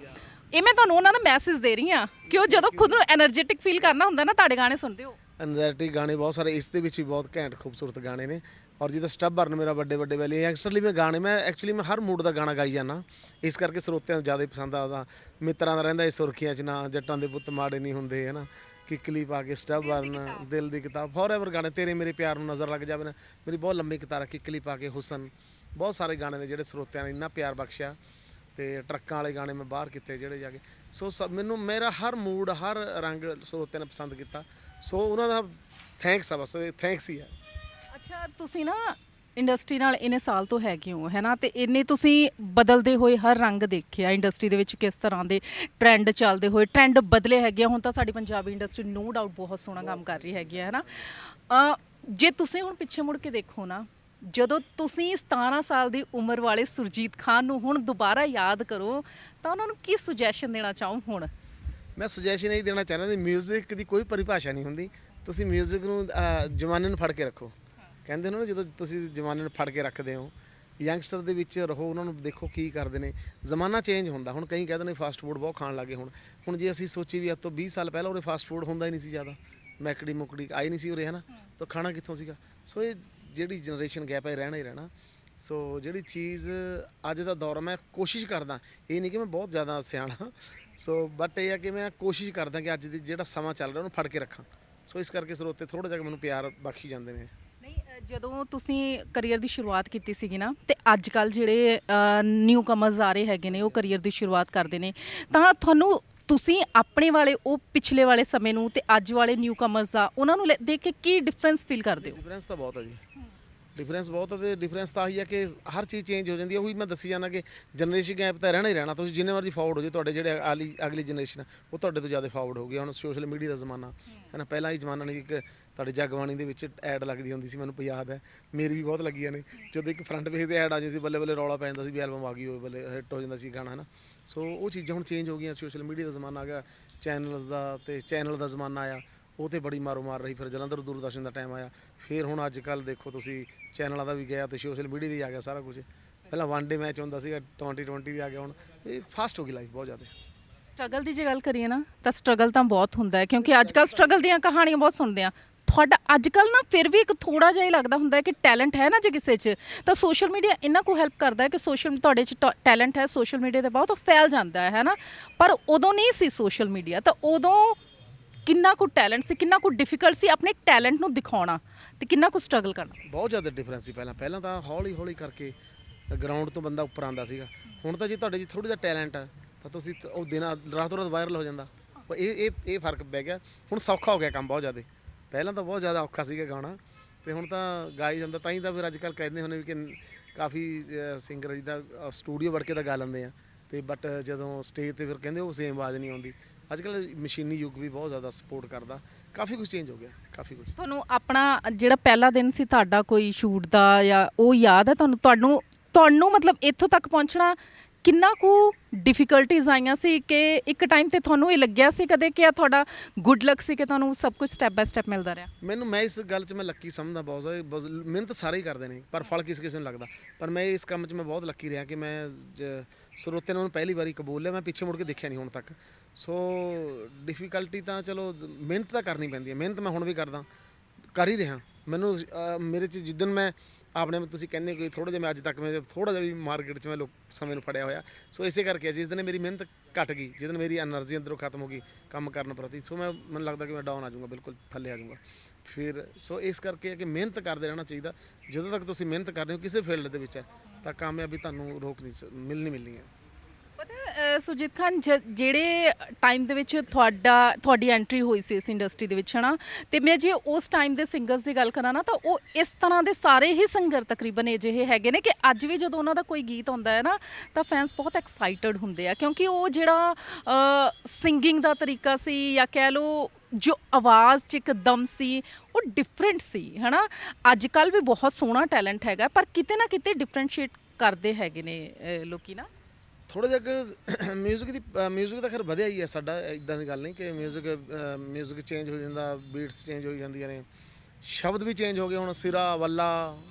ਇਹ ਮੈਂ ਤੁਹਾਨੂੰ ਉਹਨਾਂ ਦਾ ਮੈਸੇਜ ਦੇ ਰਹੀ ਆ ਕਿ ਉਹ ਜਦੋਂ ਖੁਦ ਨੂੰ એનર્ਜੈਟਿਕ ਫੀਲ ਕਰਨਾ ਹੁੰਦਾ ਨਾ, ਤੁਹਾਡੇ ਗਾਣੇ ਸੁਣਦੇ ਹੋ। ਐਨਰਜੈਟਿਕ ਗਾਣੇ ਬਹੁਤ ਸਾਰੇ, ਇਸ ਦੇ ਵਿੱਚ ਵੀ ਬਹੁਤ ਘੈਂਟ, ਖੂਬਸੂਰਤ ਗਾਣੇ ਨੇ। ਔਰ ਜਿਹਦਾ ਸਟੱਬਰਨ ਮੇਰਾ ਵੱਡੇ ਵੱਡੇ ਵੈਲੀ ਐਕਚੁਅਲੀ ਮੈਂ ਗਾਣੇ, ਮੈਂ ਐਕਚੁਅਲੀ ਮੈਂ ਹਰ ਮੂਡ ਦਾ ਗਾਣਾ ਗਾਈ ਜਾਂਦਾ। ਇਸ ਕਰਕੇ ਸਰੋਤਿਆਂ ਨੂੰ ਜ਼ਿਆਦਾ ਪਸੰਦ ਆਉਂਦਾ। ਮਿੱਤਰਾਂ ਦਾ ਰਹਿੰਦਾ ਇਹ ਸੁਰਖੀਆਂ 'ਚ ਨਾ, ਜੱਟਾਂ ਦੇ ਪੁੱਤ ਮਾੜੇ ਨਹੀਂ ਹੁੰਦੇ, ਹੈ ਨਾ। ਕਿੱਕਲੀ ਪਾ ਕੇ ਸਟੱਬ ਬਰਨ ਦਿਲ ਦੀ ਕਿਤਾਬ ਫੋਰਐਵਰ ਗਾਣੇ, ਤੇਰੇ ਮੇਰੇ ਪਿਆਰ ਨੂੰ ਨਜ਼ਰ ਲੱਗ ਜਾਵੇ ਨਾ। ਮੇਰੀ ਬਹੁਤ ਲੰਮੀ ਕਿਤਾਬ ਹੈ ਕਿੱਕਲੀ ਪਾ ਕੇ ਹੁਸਨ। ਬਹੁਤ ਸਾਰੇ ਗਾਣੇ ਨੇ ਜਿਹੜੇ ਸਰੋਤਿਆਂ ਨੇ ਇੰਨਾ ਪਿਆਰ ਬਖਸ਼ਿਆ। ਤੇ ਟਰੱਕਾਂ ਵਾਲੇ ਗਾਣੇ ਮੈਂ ਬਾਹਰ ਕੀਤੇ ਜਿਹੜੇ ਜਾ ਕੇ। ਸੋ ਸਭ, ਮੈਨੂੰ, ਮੇਰਾ ਹਰ ਮੂਡ, ਹਰ ਰੰਗ ਸਰੋਤਿਆਂ ਨੇ ਪਸੰਦ ਕੀਤਾ। ਸੋ ਉਹਨਾਂ ਦਾ ਥੈਂਕਸ ਆ ਬਸ ਥੈਂਕਸ ਹੀ ਆ। ਅੱਛਾ ਤੁਸੀਂ ਨਾ ਇੰਡਸਟਰੀ ਨਾਲ ਇੰਨੇ ਸਾਲ ਤੋਂ ਹੈਗੇ ਹੋ ਹੈਨਾ ਤੇ ਇੰਨੇ ਤੁਸੀਂ ਬਦਲਦੇ ਹੋਏ ਹਰ ਰੰਗ ਦੇਖਿਆ ਇੰਡਸਟਰੀ ਦੇ ਵਿੱਚ ਕਿਸ ਤਰ੍ਹਾਂ ਦੇ ਟ੍ਰੈਂਡ ਚੱਲਦੇ ਹੋਏ ਟ੍ਰੈਂਡ ਬਦਲੇ ਹੈਗੇ ਆ। ਹੁਣ ਤਾਂ ਸਾਡੀ ਪੰਜਾਬੀ ਇੰਡਸਟਰੀ ਨੋ ਡਾਊਟ ਬਹੁਤ ਸੋਹਣਾ ਕੰਮ ਕਰ ਰਹੀ ਹੈਗੀ ਹੈ ਹੈਨਾ ਅ, ਜੇ ਤੁਸੀਂ ਹੁਣ ਪਿੱਛੇ ਮੁੜ ਕੇ ਦੇਖੋ ਨਾ ਜਦੋਂ ਤੁਸੀਂ 17 ਸਾਲ ਦੀ ਉਮਰ ਵਾਲੇ ਸੁਰਜੀਤ ਖਾਨ ਨੂੰ ਹੁਣ ਦੁਬਾਰਾ ਯਾਦ ਕਰੋ ਤਾਂ ਉਹਨਾਂ ਨੂੰ ਕੀ ਸੁਜੈਸ਼ਨ ਦੇਣਾ ਚਾਹੋ ਹੁਣ ਮੈਂ ਸੁਜੈਸ਼ਨ ਇਹ ਦੇਣਾ ਚਾਹੁੰਦਾ ਕਿ 뮤직 ਦੀ ਕੋਈ ਪਰਿਭਾਸ਼ਾ ਨਹੀਂ ਹੁੰਦੀ ਤੁਸੀਂ 뮤직 ਨੂੰ ਅਹ, ਜ਼ਮਾਨੇ ਨੂੰ ਫੜ ਕੇ ਰੱਖੋ ਕਹਿੰਦੇ ਨੇ ਨਾ ਜਦੋਂ ਤੁਸੀਂ ਜ਼ਮਾਨੇ ਨੂੰ ਫੜ ਕੇ ਰੱਖਦੇ ਹੋ ਯੰਗਸਟਰ ਦੇ ਵਿੱਚ ਰਹੋ ਉਹਨਾਂ ਨੂੰ ਦੇਖੋ ਕੀ ਕਰਦੇ ਨੇ। ਜ਼ਮਾਨਾ ਚੇਂਜ ਹੁੰਦਾ। ਹੁਣ ਕਈ ਕਹਿੰਦੇ ਨੇ ਫਾਸਟ ਫੂਡ ਬਹੁਤ ਖਾਣ ਲੱਗੇ ਹੁਣ। ਹੁਣ ਜੇ ਅਸੀਂ ਸੋਚੀ ਵੀ ਅੱਜ ਤੋਂ 20 ਸਾਲ ਪਹਿਲਾਂ ਉਰੇ ਫਾਸਟ ਫੂਡ ਹੁੰਦਾ ਹੀ ਨਹੀਂ ਸੀ ਜ਼ਿਆਦਾ। ਮੈਕੜੀ ਮੁਕੜੀ ਆਈ ਨਹੀਂ ਸੀ ਉਰੇ ਹਨਾ? ਤਾਂ ਖਾਣਾ ਕਿੱਥੋਂ ਸੀਗਾ? ਸੋ ਇਹ ਜਿਹੜੀ ਜਨਰੇਸ਼ਨ ਗੈਪ ਹੈ ਰਹਿਣਾ ਹੀ ਰਹਿਣਾ। ਸੋ ਜਿਹੜੀ ਚੀਜ਼ ਅੱਜ ਦਾ ਦੌਰ ਆ, ਮੈਂ ਕੋਸ਼ਿਸ਼ ਕਰਦਾ। ਇਹ ਨਹੀਂ ਕਿ ਮੈਂ ਬਹੁਤ ਜ਼ਿਆਦਾ ਸਿਆਣਾ। ਸੋ ਬਟ ਇਹ ਆ ਕਿ ਮੈਂ ਕੋਸ਼ਿਸ਼ ਕਰਦਾ ਕਿ ਅੱਜ ਦੀ ਜਿਹੜਾ ਸਮਾਂ ਚੱਲ ਰਿਹਾ ਉਹਨੂੰ ਫੜ ਕੇ ਰੱਖਾਂ। ਸੋ ਇਸ ਕਰਕੇ ਸਰੋਤੇ ਥੋੜਾ ਜਿਹਾ ਮੈਨੂੰ ਪਿਆਰ ਬਖਸ਼ੀ ਜਾਂਦੇ ਨੇ। ਜਦੋਂ ਤੁਸੀਂ ਕੈਰੀਅਰ ਦੀ ਸ਼ੁਰੂਆਤ ਕੀਤੀ ਸੀਗੀ ਨਾ, ਤੇ ਅੱਜ ਕੱਲ ਜਿਹੜੇ ਨਿਊ ਕਮਰਸ ਆ ਰਹੇ ਹੈਗੇ ਨੇ, ਉਹ ਕੈਰੀਅਰ ਦੀ ਸ਼ੁਰੂਆਤ ਕਰਦੇ ਨੇ, ਤਾਂ ਤੁਹਾਨੂੰ ਤੁਸੀਂ ਆਪਣੇ ਵਾਲੇ, ਉਹ ਪਿਛਲੇ ਵਾਲੇ ਸਮੇਂ ਨੂੰ ਤੇ ਅੱਜ ਵਾਲੇ ਨਿਊ ਕਮਰਸ ਆ, ਉਹਨਾਂ ਨੂੰ ਲੈ- ਦੇਖ ਕੇ ਕੀ ਡਿਫਰੈਂਸ ਫੀਲ ਕਰਦੇ ਹੋ? ਡਿਫਰੈਂਸ ਤਾਂ ਬਹੁਤ ਹੈ ਜੀ। ਡਿਫਰੈਂਸ ਬਹੁਤ ਹੈ ਤੇ ਡਿਫਰੈਂਸ ਤਾਂ ਆਹੀ ਹੈ ਕਿ ਹਰ ਚੀਜ਼ ਚੇਂਜ ਹੋ ਜਾਂਦੀ ਹੈ ਉਹੀ ਮੈਂ ਦੱਸੀ ਜਾਣਾ ਕਿ ਜਨਰੇਸ਼ਨ ਗੈਪ ਤਾਂ ਰਹਿਣਾ ਹੀ ਰਹਿਣਾ। ਤੁਸੀਂ ਜਿੰਨੇ ਮਰਜ਼ੀ ਫਾਰਵਰਡ ਹੋ ਜਾਓ, ਤੁਹਾਡੇ ਜਿਹੜੇ ਅਗਲੀ ਅਗਲੀ ਜਨਰੇਸ਼ਨ ਉਹ ਤੁਹਾਡੇ ਤੋਂ ਜ਼ਿਆਦਾ ਫਾਰਵਰਡ ਹੋ ਗਈ ਹੁਣ ਸੋਸ਼ਲ ਮੀਡੀਆ ਦਾ ਜ਼ਮਾਨਾ ਹੈ ਨਾ ਪਹਿਲਾਂ ਹੀ ਜ਼ਮਾਨਾ ਨਹੀਂ ਇੱਕ ਤੁਹਾਡੇ ਜਗਬਾਣੀ ਦੇ ਵਿੱਚ ਐਡ ਲੱਗਦੀ ਹੁੰਦੀ ਸੀ, ਮੈਨੂੰ ਯਾਦ ਹੈ। ਮੇਰੀ ਵੀ ਬਹੁਤ ਲੱਗੀਆਂ ਨੇ। ਜਦੋਂ ਇੱਕ ਫਰੰਟ ਪੇਜ ਤੇ ਐਡ ਆ ਜਾਂਦੀ ਸੀ, ਬੱਲੇ ਬੱਲੇ ਰੌਲਾ ਪੈ ਜਾਂਦਾ ਸੀ ਵੀ ਐਲਬਮ ਆ ਗਈ ਹੋਵੇ ਬੱਲੇ ਹਿੱਟ ਹੋ ਜਾਂਦਾ ਸੀ ਗਾਣਾ ਹੈ ਸੋ ਉਹ ਚੀਜ਼ਾਂ ਹੁਣ ਚੇਂਜ ਹੋ ਗਈਆਂ ਸੋਸ਼ਲ ਮੀਡੀਆ ਦਾ ਜ਼ਮਾਨਾ ਆ ਗਿਆ ਚੈਨਲਸ ਦਾ ਤੇ ਚੈਨਲ ਦਾ ਜ਼ਮਾਨਾ ਆਇਆ, ਉਹ ਤੇ ਬੜੀ ਮਾਰੋ ਮਾਰ ਰਹੀ, ਫਿਰ ਜਲੰਧਰ ਦੂਰਦਰਸ਼ਨ ਦਾ ਟਾਈਮ ਆਇਆ। ਫਿਰ ਹੁਣ ਅੱਜ ਕੱਲ ਦੇਖੋ ਤੁਸੀਂ ਚੈਨਲਾਂ ਦਾ ਵੀ ਗਿਆ ਤੇ ਸੋਸ਼ਲ ਮੀਡੀਆ ਦੀ ਆ ਗਿਆ ਸਾਰਾ ਕੁਝ ਪਹਿਲਾਂ ਵਨ ਡੇ ਮੈਚ ਹੁੰਦਾ ਸੀਗਾ 2020 ਦੀ ਆ ਗਿਆ, ਹੁਣ ਇਹ ਫਾਸਟ ਹੋ ਗਈ ਲਾਈਫ ਬਹੁਤ ਜ਼ਿਆਦਾ। ਸਟਰਗਲ ਦੀ ਜੇ ਗੱਲ ਕਰੀਏ ਨਾ, ਤਾਂ ਸਟਰਗਲ ਤਾਂ ਬਹੁਤ ਹੁੰਦਾ ਹੈ, ਕਿਉਂਕਿ ਅੱਜ ਕੱਲ ਸਟਰਗਲ ਦੀਆਂ ਕਹਾਣੀਆਂ ਬਹੁਤ ਸੁਣਦੇ ਆ ਤੁਹਾਡਾ ਅੱਜ ਕੱਲ ਨਾ ਫਿਰ ਵੀ ਇੱਕ ਥੋੜਾ ਜਿਹਾ ਹੀ ਲੱਗਦਾ ਹੁੰਦਾ ਹੈ ਕਿ ਟੈਲੈਂਟ ਹੈ ਨਾ ਜੇ ਕਿਸੇ 'ਚ ਤਾਂ ਸੋਸ਼ਲ ਮੀਡੀਆ ਇੰਨਾ ਕੁ ਹੈਲਪ ਕਰਦਾ ਹੈ ਕਿ ਸੋਸ਼ਲ ਤੁਹਾਡੇ 'ਚ ਟੈਲੈਂਟ ਹੈ ਸੋਸ਼ਲ ਮੀਡੀਆ ਤੇ ਬਹੁਤ ਉਹ ਫੈਲ ਜਾਂਦਾ ਹੈ ਹੈ ਨਾ? ਪਰ ਉਦੋਂ ਨਹੀਂ ਸੀ ਸੋਸ਼ਲ ਮੀਡੀਆ ਤਾਂ ਉਦੋਂ ਕਿੰਨਾ ਕੁ ਟੈਲੈਂਟ ਸੀ ਕਿੰਨਾ ਕੁ ਡਿਫਿਕਲਟ ਸੀ ਆਪਣੇ ਟੈਲੈਂਟ ਨੂੰ ਦਿਖਾਉਣਾ ਤੇ ਕਿੰਨਾ ਕੁ ਸਟਰਗਲ ਕਰਨਾ? ਬਹੁਤ ਜ਼ਿਆਦਾ ਡਿਫਰੈਂਸ ਸੀ ਪਹਿਲਾਂ ਪਹਿਲਾਂ ਤਾਂ ਹੌਲੀ ਹੌਲੀ ਕਰਕੇ ਗਰਾਊਂਡ ਤੋਂ ਬੰਦਾ ਉੱਪਰ ਆਂਦਾ ਸੀਗਾ। ਹੁਣ ਤਾਂ ਜੇ ਤੁਹਾਡੇ 'ਚ ਥੋੜਾ ਜਿਹਾ ਟੈਲੈਂਟ ਹੈ ਤਾਂ ਤੁਸੀਂ ਉਹ ਦਿਨਾਂ ਰਾਤੋਂ ਰਾਤ ਵਾਇਰਲ ਹੋ ਜਾਂਦਾ। ਇਹ ਇਹ ਇਹ ਫ਼ਰਕ ਪੈ ਗਿਆ। ਹੁਣ ਸੌਖਾ ਹੋ ਗਿਆ ਕੰਮ ਬਹੁਤ ਜ਼ਿਆਦਾ। ਪਹਿਲਾਂ ਤਾਂ ਬਹੁਤ ਜ਼ਿਆਦਾ ਔਖਾ ਸੀਗਾ ਗਾਣਾ ਤੇ ਹੁਣ ਤਾਂ ਗਾਈ ਜਾਂਦਾ, ਤਾਂ ਹੀ ਤਾਂ ਫਿਰ ਅੱਜ ਕੱਲ ਕਹਿੰਦੇ ਹੁੰਦੇ ਵੀ ਕਿ ਕਾਫੀ ਸਿੰਗਰ ਜਿੱਦਾਂ ਸਟੂਡੀਓ ਵੜ ਕੇ ਤਾਂ ਗਾ ਲੈਂਦੇ ਆ। ਤੇ ਬਟ ਜਦੋਂ ਸਟੇਜ ਤੇ ਫਿਰ ਕਹਿੰਦੇ ਉਹ ਸੇਮ ਆਵਾਜ਼ ਨਹੀਂ ਆਉਂਦੀ। ਅੱਜ ਕੱਲ ਮਸ਼ੀਨੀ ਯੁੱਗ ਵੀ ਬਹੁਤ ਜ਼ਿਆਦਾ ਸਪੋਰਟ ਕਰਦਾ। ਕਾਫੀ ਕੁਝ ਚੇਂਜ ਹੋ ਗਿਆ, ਕਾਫੀ ਕੁਝ ਤੁਹਾਨੂੰ ਆਪਣਾ ਜਿਹੜਾ ਪਹਿਲਾ ਦਿਨ ਸੀ ਤੁਹਾਡਾ ਕੋਈ ਸ਼ੂਟ ਦਾ ਜਾਂ ਉਹ ਯਾਦ ਹੈ ਤੁਹਾਨੂੰ? ਤੁਹਾਨੂੰ ਤੁਹਾਨੂੰ ਮਤਲਬ ਇੱਥੋਂ ਤੱਕ ਪਹੁੰਚਣਾ ਕਿੰਨਾ ਕੁ ਡਿਫਿਕਲਟੀਜ਼ ਆਈਆਂ ਸੀ ਕਿ ਇੱਕ ਟਾਈਮ ਤੇ ਤੁਹਾਨੂੰ ਇਹ ਲੱਗਿਆ ਸੀ ਕਦੇ ਕਿ ਆ ਤੁਹਾਡਾ ਗੁੱਡ ਲੱਕ ਸੀ ਕਿ ਤੁਹਾਨੂੰ ਸਭ ਕੁਝ ਸਟੈਪ ਬਾय ਸਟੈਪ ਮਿਲਦਾ ਰਿਹਾ? ਮੈਨੂੰ ਮੈਂ ਇਸ ਗੱਲ 'ਚ ਮੈਂ ਲੱਕੀ ਸਮਝਦਾ ਬਹੁਤ ਜ਼ਿਆਦਾ ਬਹੁਤ- ਮਿਹਨਤ ਸਾਰੇ ਹੀ ਕਰਦੇ ਨੇ ਪਰ ਫਲ ਕਿਸੇ ਕਿਸੇ ਨੂੰ ਲੱਗਦਾ। ਪਰ ਮੈਂ ਇਸ ਕੰਮ 'ਚ ਮੈਂ ਬਹੁਤ ਲੱਕੀ ਰਿਹਾ ਕਿ ਮੈਂ ਜ- ਸਰੋਤੇ ਨੇ ਉਹਨੂੰ ਪਹਿਲੀ ਵਾਰੀ ਕਬੂਲ ਲਿਆ ਮੈਂ ਪਿੱਛੇ ਮੁੜ ਕੇ ਦੇਖਿਆ ਨਹੀਂ ਹੁਣ ਤੱਕ। ਸੋ ਡਿਫਿਕਲਟੀ ਤਾਂ ਚਲੋ ਮਿਹਨਤ ਤਾਂ ਕਰਨੀ ਪੈਂਦੀ ਹੈ ਮਿਹਨਤ ਮੈਂ ਹੁਣ ਵੀ ਕਰਦਾ ਕਰ ਹੀ ਰਿਹਾ। ਮੈਨੂੰ ਅਹ, ਮੇਰੇ ਚ ਜਿੱਦਨ ਮੈਂ ਆਪਣੇ ਤੁਸੀਂ ਕਹਿੰਦੇ ਕਿ ਥੋੜਾ ਜਿਹਾ ਮੈਂ ਅੱਜ ਤੱਕ ਮੈਂ ਥੋੜਾ ਜਿਹਾ ਵੀ ਮਾਰਕੀਟ 'ਚ ਮੈਂ ਲੋਕ ਸਮੇਂ ਨੂੰ ਫੜਿਆ ਹੋਇਆ। ਸੋ ਇਸੇ ਕਰਕੇ ਜਿਸ ਦਿਨ ਮੇਰੀ ਮਿਹਨਤ ਘਟ ਗਈ, ਜਿਸ ਦਿਨ ਮੇਰੀ એનર્ਜੀ ਅੰਦਰੋਂ ਖਤਮ ਹੋ ਗਈ ਕੰਮ ਕਰਨ ਪ੍ਰਤੀ, ਸੋ ਮੈਂ, ਮੈਨੂੰ ਲੱਗਦਾ ਕਿ ਮੈਂ ਡਾਊਨ ਆ ਜਾਊਂਗਾ, ਬਿਲਕੁਲ ਥੱਲੇ ਆ ਜਾਊਂਗਾ। ਫਿਰ ਸੋ ਇਸ ਕਰਕੇ ਕਿ ਮਿਹਨਤ ਕਰਦੇ ਰਹਿਣਾ ਚਾਹੀਦਾ। ਜਦੋਂ ਤੱਕ ਤੁਸੀਂ ਮਿਹਨਤ ਕਰ ਰਹੇ ਹੋ ਕਿਸੇ ਫੀਲਡ ਦੇ ਵਿੱਚ ਹੈ ਤਾਂ ਕਾਮਯਾਬੀ ਤੁਹਾਨੂੰ ਰੋਕ ਨਹੀਂ, ਮਿਲਣੀ ਮਿਲਣੀ ਹੈ। ਪਤਾ ਹੈ, ਸੁਰਜੀਤ ਖਾਨ ਜ- ਜਿਹੜੇ ਟਾਈਮ ਦੇ ਵਿੱਚ ਤੁਹਾਡਾ ਤੁਹਾਡੀ ਐਂਟਰੀ ਹੋਈ ਸੀ ਇਸ ਇੰਡਸਟਰੀ ਦੇ ਵਿੱਚ ਹਨਾ? ਤੇ ਮੈਂ ਜੇ ਉਸ ਟਾਈਮ ਦੇ ਸਿੰਗਰਸ ਦੀ ਗੱਲ ਕਰਾਂ ਨਾ ਤਾਂ ਉਹ ਇਸ ਤਰ੍ਹਾਂ ਦੇ ਸਾਰੇ ਹੀ ਸਿੰਗਰ ਤਕਰੀਬਨ ਅਜਿਹੇ ਹੈਗੇ ਨੇ ਕਿ ਅੱਜ ਵੀ ਜਦੋਂ ਉਹਨਾਂ ਦਾ ਕੋਈ ਗੀਤ ਆਉਂਦਾ ਹੈ ਨਾ ਤਾਂ ਫੈਨਸ ਬਹੁਤ ਐਕਸਾਈਟਡ ਹੁੰਦੇ ਆ ਕਿਉਂਕਿ ਉਹ ਜਿਹੜਾ ਸਿੰਗਿੰਗ ਦਾ ਤਰੀਕਾ ਸੀ ਜਾਂ ਕਹਿ ਲਓ ਜੋ ਆਵਾਜ਼ 'ਚ ਇੱਕ ਦਮ ਸੀ ਉਹ ਡਿਫਰੈਂਟ ਸੀ ਹਨਾ? ਅੱਜ ਕੱਲ ਵੀ ਬਹੁਤ ਸੋਹਣਾ ਟੈਲੈਂਟ ਹੈਗਾ ਪਰ ਕਿਤੇ ਨਾ ਕਿਤੇ ਡਿਫਰੈਂਸ਼ੀਏਟ ਕਰਦੇ ਹੈਗੇ ਨੇ ਅ, ਲੋਕੀ ਨਾ। ਥੋੜਾ ਜਿਹਾ ਕਿ ਮਿਊਜ਼ਿਕ ਦੀ ਮਿਊਜ਼ਿਕ ਤਾਂ ਖੈਰ ਵਧਿਆ ਹੀ ਹੈ ਸਾਡਾ ਇਦਾਂ ਦੀ ਗੱਲ ਨਹੀਂ ਕਿ ਮਿਊਜ਼ਿਕ ਮਿਊਜ਼ਿਕ ਚੇਂਜ ਹੋ ਜਾਂਦਾ ਬੀਟਸ ਚੇਂਜ ਹੋ ਜਾਂਦੀਆਂ ਨੇ। ਸ਼ਬਦ ਵੀ ਚੇਂਜ ਹੋ ਗਏ ਹੁਣ, ਸਿਰਾ, ਵੱਲਾ,